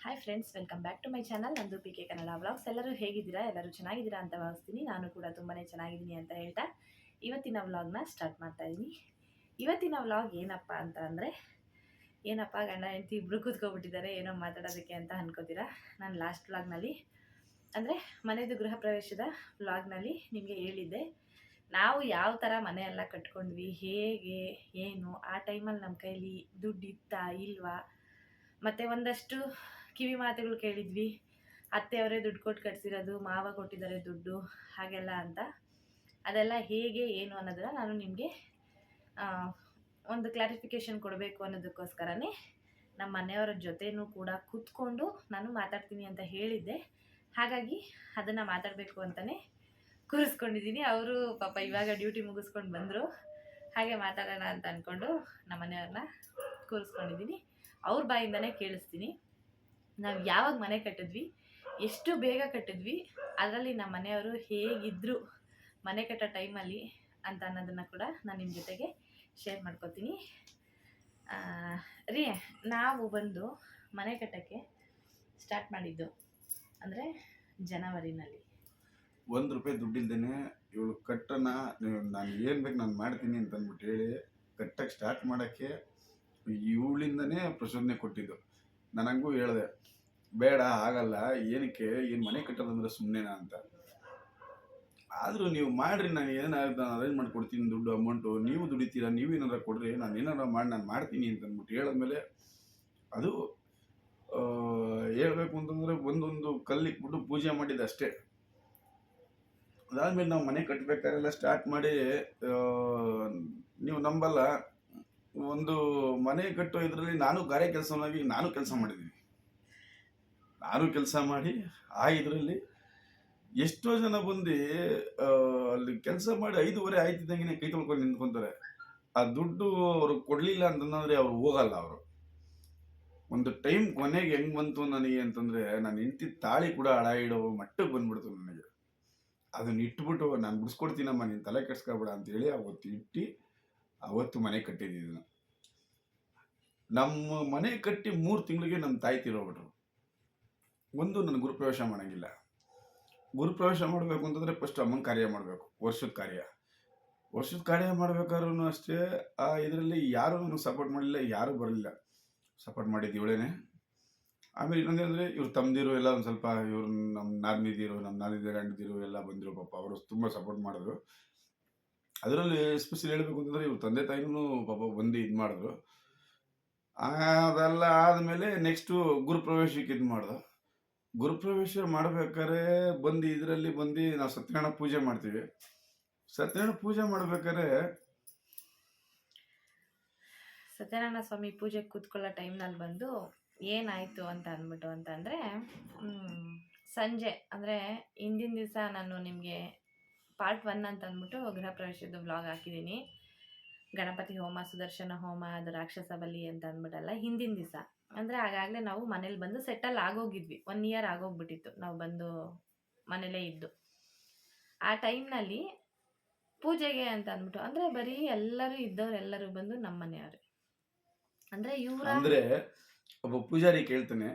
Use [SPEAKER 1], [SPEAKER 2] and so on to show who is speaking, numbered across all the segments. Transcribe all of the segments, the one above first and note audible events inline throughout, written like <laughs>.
[SPEAKER 1] Hi friends welcome back to my channel Nandu P K Kannada vlogs ಎಲ್ಲರೂ ಹೇಗಿದ್ದೀರಾ? ಎಲ್ಲರೂ ಚೆನ್ನಾಗಿದ್ದೀರಾ ಅಂತ ಭಾವಿಸ್ತೀನಿ. ನಾನು ಕೂಡ ತುಂಬಾ ಚೆನ್ನಾಗಿದ್ದೀನಿ ಅಂತ ಹೇಳ್ತಾ ಇವತ್ತಿನ ವ್ಲಾಗ್ನ ಸ್ಟಾರ್ಟ್ ಮಾಡ್ತಾ ಇದ್ದೀನಿ ಇವತ್ತಿನ ವ್ಲಾಗ್ ಏನಪ್ಪ ಅಂತ ಅಂದರೆ, ಏನಪ್ಪ ಗಂಡ ಹೆಂಡತಿ ಇಬ್ಬರು ಕೂತ್ಕೊಬಿಟ್ಟಿದ್ದಾರೆ, ಏನೋ ಮಾತಾಡೋದಕ್ಕೆ ಅಂತ ಅನ್ಕೋತೀರಾ? ನಾನು ಲಾಸ್ಟ್ ವ್ಲಾಗ್ನಲ್ಲಿ ಅಂದರೆ ಮನೆಯದು ಗೃಹ ಪ್ರವೇಶದ ವ್ಲಾಗ್ನಲ್ಲಿ ನಿಮಗೆ ಹೇಳಿದ್ದೆ. ನಾವು ಯಾವ ಥರ ಮನೆಯೆಲ್ಲ ಕಟ್ಕೊಂಡ್ವಿ, ಹೇಗೆ, ಏನು, ಆ ಟೈಮಲ್ಲಿ ನಮ್ಮ ಕೈಲಿ ದುಡ್ಡು ಇತ್ತಾ ಇಲ್ವಾ? ಮತ್ತು ಒಂದಷ್ಟು ಕಿವಿ ಮಾತುಗಳು ಕೇಳಿದ್ವಿ. ಅತ್ತೆಯವರೇ ದುಡ್ಡು ಕೊಟ್ಟು ಕಟ್ಸಿರೋದು, ಮಾವ ಕೊಟ್ಟಿದ್ದಾರೆ ದುಡ್ಡು, ಹಾಗೆಲ್ಲ ಅಂತ. ಅದೆಲ್ಲ ಹೇಗೆ, ಏನು ಅನ್ನೋದನ್ನ ನಾನು ನಿಮಗೆ ಒಂದು ಕ್ಲಾರಿಫಿಕೇಷನ್ ಕೊಡಬೇಕು ಅನ್ನೋದಕ್ಕೋಸ್ಕರನೇ ನಮ್ಮ ಮನೆಯವರ ಜೊತೆನೂ ಕೂಡ ಕೂತ್ಕೊಂಡು ನಾನು ಮಾತಾಡ್ತೀನಿ ಅಂತ ಹೇಳಿದ್ದೆ. ಹಾಗಾಗಿ ಅದನ್ನು ಮಾತಾಡಬೇಕು ಅಂತಲೇ ಕೂರಿಸ್ಕೊಂಡಿದ್ದೀನಿ. ಅವರು ಪಾಪ ಇವಾಗ ಡ್ಯೂಟಿ ಮುಗಿಸ್ಕೊಂಡು ಬಂದರು. ಹಾಗೆ ಮಾತಾಡೋಣ ಅಂತ ಅಂದ್ಕೊಂಡು ನಮ್ಮ ಮನೆಯವ್ರನ್ನ ಕೂರಿಸ್ಕೊಂಡಿದ್ದೀನಿ. ಅವ್ರ ಬಾಯಿಂದನೇ ಕೇಳಿಸ್ತೀನಿ. ನಾವು ಯಾವಾಗ ಮನೆ ಕಟ್ಟಿದ್ವಿ, ಎಷ್ಟು ಬೇಗ ಕಟ್ಟಿದ್ವಿ, ಅದರಲ್ಲಿ ನಮ್ಮ ಮನೆಯವರು ಹೇಗಿದ್ದರು ಮನೆ ಕಟ್ಟೋ ಟೈಮಲ್ಲಿ ಅಂತ ಅನ್ನೋದನ್ನು ಕೂಡ ನಾನು ನಿಮ್ಮ ಜೊತೆಗೆ ಶೇರ್ ಮಾಡ್ಕೊತೀನಿ. ರೀ, ನಾವು ಬಂದು ಮನೆ ಕಟ್ಟೋಕ್ಕೆ ಸ್ಟಾರ್ಟ್ ಮಾಡಿದ್ದು ಅಂದರೆ ಜನವರಿನಲ್ಲಿ.
[SPEAKER 2] ಒಂದು ರೂಪಾಯಿ ದುಡ್ಡಿಲ್ದೇನೆ ಇವಳು ಕಟ್ಟನ ನಾನು ಏನು ಬೇಕು ನಾನು ಮಾಡ್ತೀನಿ ಅಂತ ಅಂದ್ಬಿಟ್ಟು ಹೇಳಿ ಕಟ್ಟಕ್ಕೆ ಸ್ಟಾರ್ಟ್ ಮಾಡೋಕ್ಕೆ ಇವಳಿಂದನೇ ಪ್ರಚೋದನೆ ಕೊಟ್ಟಿದ್ದು. ನಾನು ಹಂಗೂ ಹೇಳಿದೆ, ಬೇಡ, ಆಗಲ್ಲ, ಏನಕ್ಕೆ? ಏನು ಮನೆ ಕಟ್ಟೋದಂದ್ರೆ ಸುಮ್ಮನೆನಾ ಅಂತ. ಆದರೂ ನೀವು ಮಾಡಿರಿ, ನಾನು ಏನಾಗುತ್ತೆ ನಾನು ಅರೇಂಜ್ ಮಾಡಿಕೊಡ್ತೀನಿ, ದುಡ್ಡು ಅಮೌಂಟು ನೀವು ದುಡಿತೀರಾ, ನೀವು ಏನಾರ ಕೊಡ್ರಿ, ನಾನು ಏನಾರ ಮಾಡಿ, ನಾನು ಮಾಡ್ತೀನಿ ಅಂತ ಅಂದ್ಬಿಟ್ಟು ಹೇಳಿದ್ಮೇಲೆ ಅದು ಹೇಳ್ಬೇಕು ಅಂತಂದರೆ ಒಂದೊಂದು ಕಲ್ಲಿಕ್ಬಿಟ್ಟು ಪೂಜೆ ಮಾಡಿದ್ದು ಅಷ್ಟೇ. ಅದಾದ್ಮೇಲೆ ನಾವು ಮನೆ ಕಟ್ಟಬೇಕಾರೆಲ್ಲ ಸ್ಟಾರ್ಟ್ ಮಾಡಿ ನೀವು ನಂಬಲ್ಲ ಒಂದು ಮನೆ ಕಟ್ಟೋ ಇದರಲ್ಲಿ ನಾನು ಗಾರೆ ಕೆಲಸವನ್ನಾಗಿ ನಾನು ಕೆಲಸ ಮಾಡಿದ್ದೀನಿ. ನಾನು ಕೆಲಸ ಮಾಡಿ ಆ ಇದರಲ್ಲಿ ಎಷ್ಟೋ ಜನ ಬಂದು ಅಲ್ಲಿ ಕೆಲಸ ಮಾಡಿ ಐದೂವರೆ ಆಯ್ತಿದ್ದಂಗೆ ಕೈ ತೊಳ್ಕೊಂಡು ನಿಂತ್ಕೊಂತಾರೆ. ಆ ದುಡ್ಡು ಅವರು ಕೊಡಲಿಲ್ಲ ಅಂತಂದ್ರೆ ಅವ್ರು ಹೋಗಲ್ಲ ಅವರು. ಒಂದು ಟೈಮ್ ಕೊನೆಗೆ ಹೆಂಗ್ ಬಂತು ನನಗೆ ಅಂತಂದ್ರೆ ನಾನು ಹೆಂಡತಿ ತಾಳಿ ಕೂಡ ಹಳ ಇಡೋ ಮಟ್ಟಕ್ಕೆ ಬಂದ್ಬಿಡ್ತು ನನಗೆ. ಅದನ್ನ ಇಟ್ಬಿಟ್ಟು, ನಾನು ಬಿಡಿಸ್ಕೊಡ್ತೀನಮ್ಮ, ನೀನು ತಲೆ ಕೆಡ್ಸ್ಕೊಬೇಡ ಅಂತೇಳಿ ಅವತ್ತು ಇಟ್ಟು ಅವತ್ತು ಮನೆ ಕಟ್ಟಿದ್ದೀನಿ ನಾನು. ನಮ್ಮ ಮನೆ ಕಟ್ಟಿ ಮೂರು ತಿಂಗಳಿಗೆ ನಮ್ಮ ತಾಯಿ ತೀರೋಗ್ಬಿಟ್ರು. ಒಂದು ನನ್ನ ಗುರುಪ್ರವೇಶ ಮಾಡೋಂಗಿಲ್ಲ. ಗುರುಪ್ರವೇಶ ಮಾಡಬೇಕು ಅಂತಂದರೆ ಫಸ್ಟ್ ಅಮ್ಮನ ಕಾರ್ಯ ಮಾಡಬೇಕು, ವರ್ಷದ ಕಾರ್ಯ. ವರ್ಷದ ಕಾರ್ಯ ಮಾಡ್ಬೇಕಾದ್ರೂ ಅಷ್ಟೇ, ಆ ಇದರಲ್ಲಿ ಯಾರೂ ನನಗೆ ಸಪೋರ್ಟ್ ಮಾಡಲಿಲ್ಲ ಯಾರೂ ಬರಲಿಲ್ಲ. ಸಪೋರ್ಟ್ ಮಾಡಿದ್ದು ಇವಳೇನೆ. ಆಮೇಲೆ ಇನ್ನೊಂದೇನಂದರೆ ಇವ್ರು ತಮ್ಮದಿರು ಎಲ್ಲ ಒಂದು ಸ್ವಲ್ಪ ಇವ್ರು ನಮ್ಮ ನಾದಿನಿದಿರು ನಮ್ಮ ನಾದಿದ ಗಂಡದಿರು ಎಲ್ಲ ಬಂದಿರು ಪಾಪ, ಅವರು ತುಂಬ ಸಪೋರ್ಟ್ ಮಾಡಿದ್ರು. ಅದರಲ್ಲಿ ಎಸ್ಪೆಷಲಿ ಹೇಳಬೇಕು ಅಂತಂದ್ರೆ ಇವ್ರು ತಂದೆ ತಾಯಿನೂ ಪಾಪ ಬಂದು ಇದು ಮಾಡಿದ್ರು. ಅದೆಲ್ಲ ಆದಮೇಲೆ ನೆಕ್ಸ್ಟು ಗುರುಪ್ರವೇಶಕ್ಕೆ ಇದು ಮಾಡ್ದು. ಗುರುಪ್ರವೇಶ ಮಾಡ್ಬೇಕಾದ್ರೆ ಬಂದು ಇದರಲ್ಲಿ ಬಂದು ನಾವು ಸತ್ಯನಾರಾಯಣ ಪೂಜೆ ಮಾಡ್ತೀವಿ. ಸತ್ಯನಾರಾಯಣ ಪೂಜೆ ಮಾಡ್ಬೇಕಾದ್ರೆ
[SPEAKER 1] ಸತ್ಯನಾರಾಯಣ ಸ್ವಾಮಿ ಪೂಜೆಗೆ ಕೂತ್ಕೊಳ್ಳೋ ಟೈಮ್ನಲ್ಲಿ ಬಂದು ಏನಾಯಿತು ಅಂತ ಅಂದ್ಬಿಟ್ಟು ಅಂತಂದರೆ ಸಂಜೆ, ಅಂದರೆ ಹಿಂದಿನ ದಿವಸ ನಾನು ನಿಮಗೆ ಪಾರ್ಟ್ ಒನ್ ಅಂತ ಅಂದ್ಬಿಟ್ಟು ಗೃಹ ಪ್ರವೇಶದ ವ್ಲಾಗ್ ಹಾಕಿದ್ದೀನಿ ಗಣಪತಿ ಹೋಮ, ಸುದರ್ಶನ ಹೋಮ, ಅದು ರಾಕ್ಷಸ ಬಲಿ ಅಂತ ಅಂದ್ಬಿಟ್ಟಲ್ಲ ಹಿಂದಿನ ದಿವಸ. ಅಂದರೆ ಆಗಾಗಲೇ ನಾವು ಮನೇಲಿ ಬಂದು ಸೆಟಲ್ ಆಗೋಗಿದ್ವಿ. ಒನ್ ಇಯರ್ ಆಗೋಗ್ಬಿಟ್ಟಿತ್ತು ನಾವು ಬಂದು ಮನೇಲೇ ಇದ್ದು. ಆ ಟೈಮ್ನಲ್ಲಿ ಪೂಜೆಗೆ ಅಂತ ಅಂದ್ಬಿಟ್ಟು ಅಂದರೆ ಬರೀ ಎಲ್ಲರೂ ಇದ್ದವ್ರು ಎಲ್ಲರೂ ಬಂದು ನಮ್ಮ ಮನೆಯವರು. ಅಂದರೆ ಇವರ
[SPEAKER 2] ಅಂದರೆ ಒಬ್ಬ ಪೂಜಾರಿ ಕೇಳ್ತಾನೆ,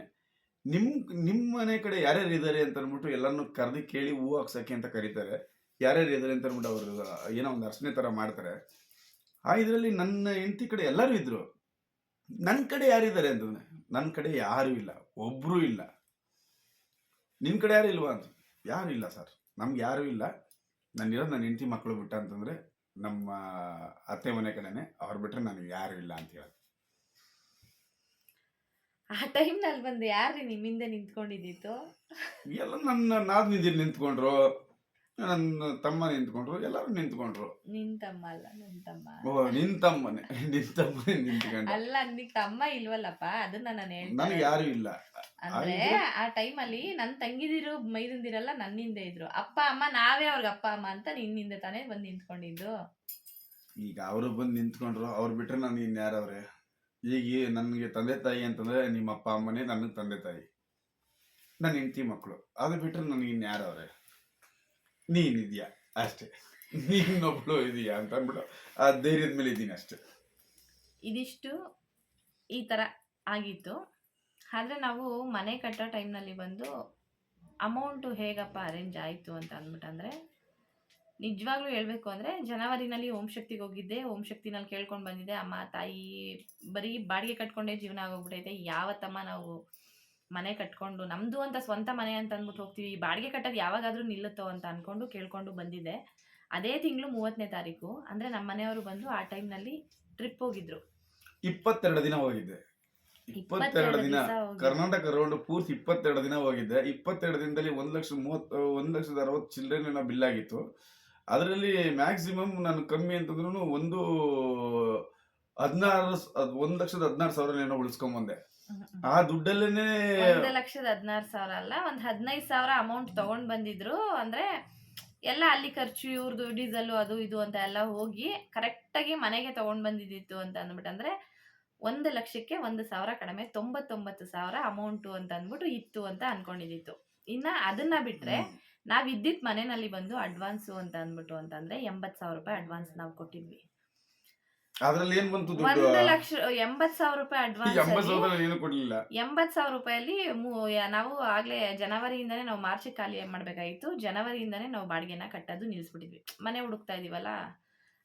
[SPEAKER 2] ನಿಮ್ ನಿಮ್ಮ ಮನೆ ಕಡೆ ಯಾರ್ಯಾರು ಇದ್ದಾರೆ ಅಂತ ಅಂದ್ಬಿಟ್ಟು ಎಲ್ಲರನ್ನು ಕರೆದು ಕೇಳಿ ಹೂ ಹಾಕ್ಸಕ್ಕೆ ಅಂತ ಕರೀತಾರೆ. ಯಾರ್ಯಾರು ಇದ್ರೆ ಅಂತ ಅಂದ್ಬಿಟ್ಟು ಅವರು ಏನೋ ಒಂದು ಅರ್ಚನೆ ತರ ಮಾಡ್ತಾರೆ. ಆ ಇದರಲ್ಲಿ ನನ್ನ ಹೆಂಡತಿ ಕಡೆ ಎಲ್ಲರೂ ಇದ್ರು. ನನ್ನ ಕಡೆ ಯಾರಿದ್ದಾರೆ ಅಂತಂದ್ರೆ ನನ್ನ ಕಡೆ ಯಾರು ಇಲ್ಲ ಒಬ್ಬರೂ ಇಲ್ಲ. ನಿನ್ ಕಡೆ ಯಾರು ಇಲ್ವಾ ಅಂತ ಯಾರು ಇಲ್ಲ ಸರ್. ನಮ್ಗೆ ಯಾರು ಇಲ್ಲ. ನಾನು ಇರೋದು ನನ್ನ ಹೆಂಡತಿ ಮಕ್ಕಳು ಬಿಟ್ಟ ಅಂತಂದ್ರೆ ನಮ್ಮ ಅತ್ತೆ ಮನೆ ಕಡೆನೆ ಅವ್ರು ಬಿಟ್ರೆ ನನಗೆ ಯಾರು ಇಲ್ಲ ಅಂತ ಹೇಳಿ
[SPEAKER 1] ಆ ಟೈಮ್ನಲ್ಲಿ ಬಂದು ಯಾರು ನಿಮ್ಮಿಂದ ನಿಂತ್ಕೊಂಡಿದ್ದಿತ್ತು
[SPEAKER 2] ಎಲ್ಲ ನನ್ನ ನಾದ್ನಿದಿರು ನಿಂತ್ಕೊಂಡ್ರು. ನನ್ನ ತಮ್ಮ ನಿಂತ್ಕೊಂಡ್ರು ಎಲ್ಲರೂ ನಿಂತ್ಕೊಂಡ್ರು.
[SPEAKER 1] ನಿನ್ ತಮ್ಮ ಅಲ್ಲ ನನ್ ತಮ್ಮ.
[SPEAKER 2] ಓ ನಿನ್ ತಮ್ಮನೆ ನಿನ್ ತಮ್ಮನೆ ನಿಂತ್ಕೊಂಡ.
[SPEAKER 1] ಅಲ್ಲ ನಿನ್ ತಮ್ಮ ಇಲ್ವಲ್ಲಪ್ಪ ಅದನ್ನ ನಾನು
[SPEAKER 2] ನನಗೆ ಯಾರು ಇಲ್ಲ.
[SPEAKER 1] ಅಂದ್ರೆ ಆ ಟೈಮ್ ಅಲ್ಲಿ ನನ್ ತಂಗಿದಿರು ನನ್ನ ನನ್ನಿಂದ ಇದ್ರು. ಅಪ್ಪ ಅಮ್ಮ ನಾವೇ ಅವ್ರಿಗೆ ಅಪ್ಪ ಅಮ್ಮ ಅಂತ ನಿನ್ನಿಂದ ತಾನೇ ಬಂದು ನಿಂತ್ಕೊಂಡಿದ್ದು.
[SPEAKER 2] ಈಗ ಅವರು ಬಂದು ನಿಂತ್ಕೊಂಡ್ರು ಅವ್ರು ಬಿಟ್ರೆ ನನಗೆ ಇನ್ಯಾರವ್ರೆ ಈಗ ನನಗೆ ತಂದೆ ತಾಯಿ ಅಂತಂದ್ರೆ ನಿಮ್ಮ ಅಪ್ಪ ಅಮ್ಮನೇ ನನಗೆ ತಂದೆ ತಾಯಿ. ನನ್ನ ಹೆಂಡತಿ ಮಕ್ಕಳು ಅದು ಬಿಟ್ರೆ ನನಗೆ ಇನ್ಯಾರವ್ರೆ ನೀನಿದ್ಯಾ? ಅಷ್ಟೇ. ನೀನೊಬ್ಳು ಇದೀಯಾ ಅಂತ ಅಂದ್ಬಿಟ್ಟು ಆ ಧೈರ್ಯದ ಮೇಲೆ ಇದ್ದೀನಿ ಅಷ್ಟೇ.
[SPEAKER 1] ಇದಿಷ್ಟು ಈ ತರ ಆಗಿತ್ತು. ಆದರೆ ನಾವು ಮನೆ ಕಟ್ಟೋ ಟೈಮ್ನಲ್ಲಿ ಬಂದು ಅಮೌಂಟು ಹೇಗಪ್ಪ ಅರೇಂಜ್ ಆಯಿತು ಅಂತ ಅಂದ್ಬಿಟ್ಟಂದರೆ ನಿಜವಾಗ್ಲೂ ಹೇಳಬೇಕು ಅಂದರೆ, ಜನವರಿನಲ್ಲಿ ಓಂ ಶಕ್ತಿಗೆ ಹೋಗಿದ್ದೆ. ಓಂ ಶಕ್ತಿನಲ್ಲಿ ಕೇಳ್ಕೊಂಡು ಬಂದಿದ್ದೆ. ಅಮ್ಮ, ತಾಯಿ ಬರೀ ಬಾಡಿಗೆ ಕಟ್ಕೊಂಡೇ ಜೀವನ ಆಗೋಗ್ಬಿಟ್ಟೈತೆ ಯಾವತ್ತಮ್ಮ ನಾವು ಮನೆ ಕಟ್ಕೊಂಡು ನಮ್ದು ಅಂತ ಸ್ವಂತ ಮನೆ ಅಂತ ಅಂದ್ಬಿಟ್ಟು ಹೋಗ್ತೀವಿ. ಬಾಡಿಗೆ ಕಟ್ಟೋದು ಯಾವಾಗಾದರೂ ನಿಲ್ಲುತ್ತೋ ಅಂತ ಅನ್ಕೊಂಡು ಕೇಳ್ಕೊಂಡು ಬಂದಿದ್ದೆ. ಅದೇ ತಿಂಗಳು ಮೂವತ್ತನೇ ತಾರೀಕು ಅಂದ್ರೆ ನಮ್ಮ ಮನೆಯವರು ಬಂದು ಆ ಟೈಮ್ನಲ್ಲಿ ಟ್ರಿಪ್ ಹೋಗಿದ್ರು.
[SPEAKER 2] ಇಪ್ಪತ್ತೆರಡು ದಿನ ಹೋಗಿದ್ದೆ. ಇಪ್ಪತ್ತೆರಡು ದಿನ ಕರ್ನಾಟಕ ರೌಂಡ್ ಪೂರ್ತಿ ಇಪ್ಪತ್ತೆರಡು ದಿನ ಹೋಗಿದ್ದೆ. ಇಪ್ಪತ್ತೆರಡು ದಿನದಲ್ಲಿ ಒಂದು ಲಕ್ಷ ಮೂವತ್ತು ಒಂದು ಲಕ್ಷದ ಅರವತ್ತು ಏನೋ ಬಿಲ್ ಆಗಿತ್ತು. ಅದರಲ್ಲಿ ಮ್ಯಾಕ್ಸಿಮಮ್ ನಾನು ಕಮ್ಮಿ ಅಂತಂದ್ರೂ ಒಂದು ಹದಿನಾರು ಒಂದು ಲಕ್ಷದ ಹದಿನಾರು ಸಾವಿರ ಏನೋ ಉಳಿಸ್ಕೊಂಬಂದೆ. ಆ ದುಡ್ಡಲ್ಲೇನೆ
[SPEAKER 1] ಒಂದು ಲಕ್ಷದ ಹದಿನಾರು ಸಾವಿರ ಅಲ್ಲ ಒಂದ್ ಹದಿನೈದು ಸಾವಿರ ಅಮೌಂಟ್ ತಗೊಂಡ್ ಬಂದಿದ್ರು. ಅಂದ್ರೆ ಎಲ್ಲ ಅಲ್ಲಿ ಖರ್ಚು ಇವ್ರದ್ದು ಡೀಸೆಲ್ ಅದು ಇದು ಅಂತ ಎಲ್ಲ ಹೋಗಿ ಕರೆಕ್ಟಾಗಿ ಮನೆಗೆ ತಗೊಂಡ್ ಬಂದಿದ್ದಿತ್ತು ಅಂತ ಅಂದ್ಬಿಟ್ಟು. ಅಂದ್ರೆ ಒಂದು ಲಕ್ಷಕ್ಕೆ ಒಂದು ಸಾವಿರ ಕಡಿಮೆ ತೊಂಬತ್ತೊಂಬತ್ತು ಸಾವಿರ ಅಮೌಂಟು ಅಂತ ಅಂದ್ಬಿಟ್ಟು ಇತ್ತು ಅಂತ ಅನ್ಕೊಂಡಿದ್ದಿತ್ತು. ಇನ್ನ ಅದನ್ನ ಬಿಟ್ರೆ ನಾವ್ ಇದ್ದಿದ್ ಮನೆಯಲ್ಲಿ ಬಂದು ಅಡ್ವಾನ್ಸು ಅಂತ ಅಂದ್ಬಿಟ್ಟು ಅಂತಂದ್ರೆ ಎಂಬತ್ ಸಾವಿರ ರೂಪಾಯಿ ಅಡ್ವಾನ್ಸ್ ನಾವು ಕೊಟ್ಟಿದ್ವಿ.
[SPEAKER 2] ಅದ್ರಲ್ಲಿ ಏನ್ ಬಂತು ದುಡ್ಡು?
[SPEAKER 1] ಒಂದು ಲಕ್ಷ ಎಂಬತ್ ಸಾವಿರ ರೂಪಾಯಿ ಅಡ್ವಾನ್ಸ್
[SPEAKER 2] ಸಾವಿರ ಏನು ಕೊಡ್ಲಿಲ್ಲ?
[SPEAKER 1] ಎಂಬತ್ ಸಾವಿರ ರೂಪಾಯಲ್ಲಿ ಮೂ- ನಾವು ಆಗ್ಲೇ ಜನವರಿಯಿಂದಾನೇ ನಾವು ಮಾರ್ಚ್ ಖಾಲಿ ಮಾಡ್ಬೇಕಾಗಿತ್ತು. ಜನವರಿಯಿಂದಾನೇ ನಾವು ಬಾಡಿಗೆನ ಕಟ್ಟೋದು ನಿಲ್ಸ್ಬಿಟ್ಟಿದ್ವಿ. ಮನೆ ಹುಡುಕ್ತಾ ಇದೀವಲ್ಲ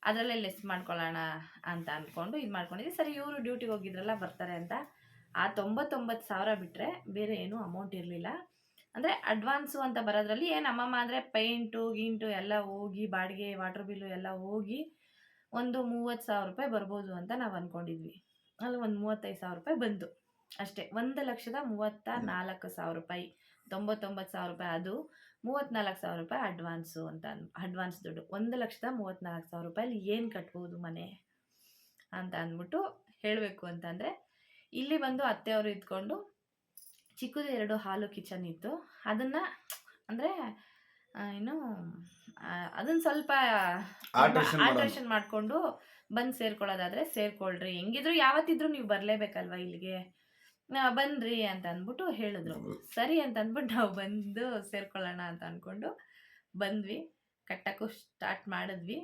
[SPEAKER 1] ಅದರಲ್ಲೇ ಲೆಸ್ ಮಾಡ್ಕೊಳ್ಳೋಣ ಅಂತ ಅನ್ಕೊಂಡು ಇದು ಮಾಡ್ಕೊಂಡಿದ್ವಿ. ಸರಿ ಇವರು ಡ್ಯೂಟಿಗೆ ಹೋಗಿದ್ರಲ್ಲ ಬರ್ತಾರೆ ಅಂತ. ಆ ತೊಂಬತ್ತೊಂಬತ್ತು ಸಾವಿರ ಬಿಟ್ಟರೆ ಬೇರೆ ಏನೂ ಅಮೌಂಟ್ ಇರಲಿಲ್ಲ. ಅಂದರೆ ಅಡ್ವಾನ್ಸು ಅಂತ ಬರೋದ್ರಲ್ಲಿ ಏನು ಅಮ್ಮಮ್ಮ ಅಂದರೆ ಪೇಂಟು ಗೀಂಟು ಎಲ್ಲ ಹೋಗಿ ಬಾಡಿಗೆ ವಾಟರ್ ಬಿಲ್ಲು ಎಲ್ಲ ಹೋಗಿ ಒಂದು ಮೂವತ್ತು ಸಾವಿರ ರೂಪಾಯಿ ಬರ್ಬೋದು ಅಂತ ನಾವು ಅಂದ್ಕೊಂಡಿದ್ವಿ ಅಲ್ಲಿ ಒಂದು ಮೂವತ್ತೈದು ಸಾವಿರ ರೂಪಾಯಿ ಬಂತು. ಅಷ್ಟೇ ಒಂದು ಲಕ್ಷದ ಮೂವತ್ತ ನಾಲ್ಕು ಸಾವಿರ ರೂಪಾಯಿ ತೊಂಬತ್ತೊಂಬತ್ತು ಸಾವಿರ ರೂಪಾಯಿ ಅದು ಮೂವತ್ತ್ನಾಲ್ಕು ಸಾವಿರ ರೂಪಾಯಿ ಅಡ್ವಾನ್ಸು ಅಂತ ಅನ್- ಅಡ್ವಾನ್ಸ್ ದುಡ್ಡು. ಒಂದು ಲಕ್ಷದ ಮೂವತ್ತ್ನಾಲ್ಕು ಸಾವಿರ ರೂಪಾಯಲ್ಲಿ ಏನು ಕಟ್ಬೋದು ಮನೆ? ಅಂತ ಅಂದ್ಬಿಟ್ಟು ಹೇಳಬೇಕು ಅಂತಂದರೆ ಇಲ್ಲಿ ಬಂದು ಅತ್ತೆಯವರು ಇದ್ಕೊಂಡು ಚಿಕ್ಕದು ಎರಡು ಹಾಲು ಕಿಚನ್ ಇತ್ತು. ಅದನ್ನು ಅಂದರೆ ಏನು ಅದನ್ನ ಸ್ವಲ್ಪ. ಆಲ್ಟ್ರೇಷನ್ ಮಾಡಿಕೊಂಡು ಬಂದು ಸೇರ್ಕೊಳ್ಳೋದಾದ್ರೆ ಸೇರ್ಕೊಳ್ರಿ. ಹೆಂಗಿದ್ರು ಯಾವತ್ತಿದ್ರು ನೀವು ಬರಲೇಬೇಕಲ್ವಾ ಇಲ್ಲಿಗೆ? ಬನ್ರಿ ಅಂತ ಅಂದ್ಬಿಟ್ಟು ಹೇಳಿದ್ರು. ಸರಿ ಅಂತ ಅಂದ್ಬಿಟ್ಟು ನಾವು ಬಂದು ಸೇರ್ಕೊಳ್ಳೋಣ ಅಂತ ಅಂದ್ಕೊಂಡು ಬಂದ್ವಿ. ಕಟ್ಟಕ್ಕೂ ಸ್ಟಾರ್ಟ್ ಮಾಡಿದ್ವಿ.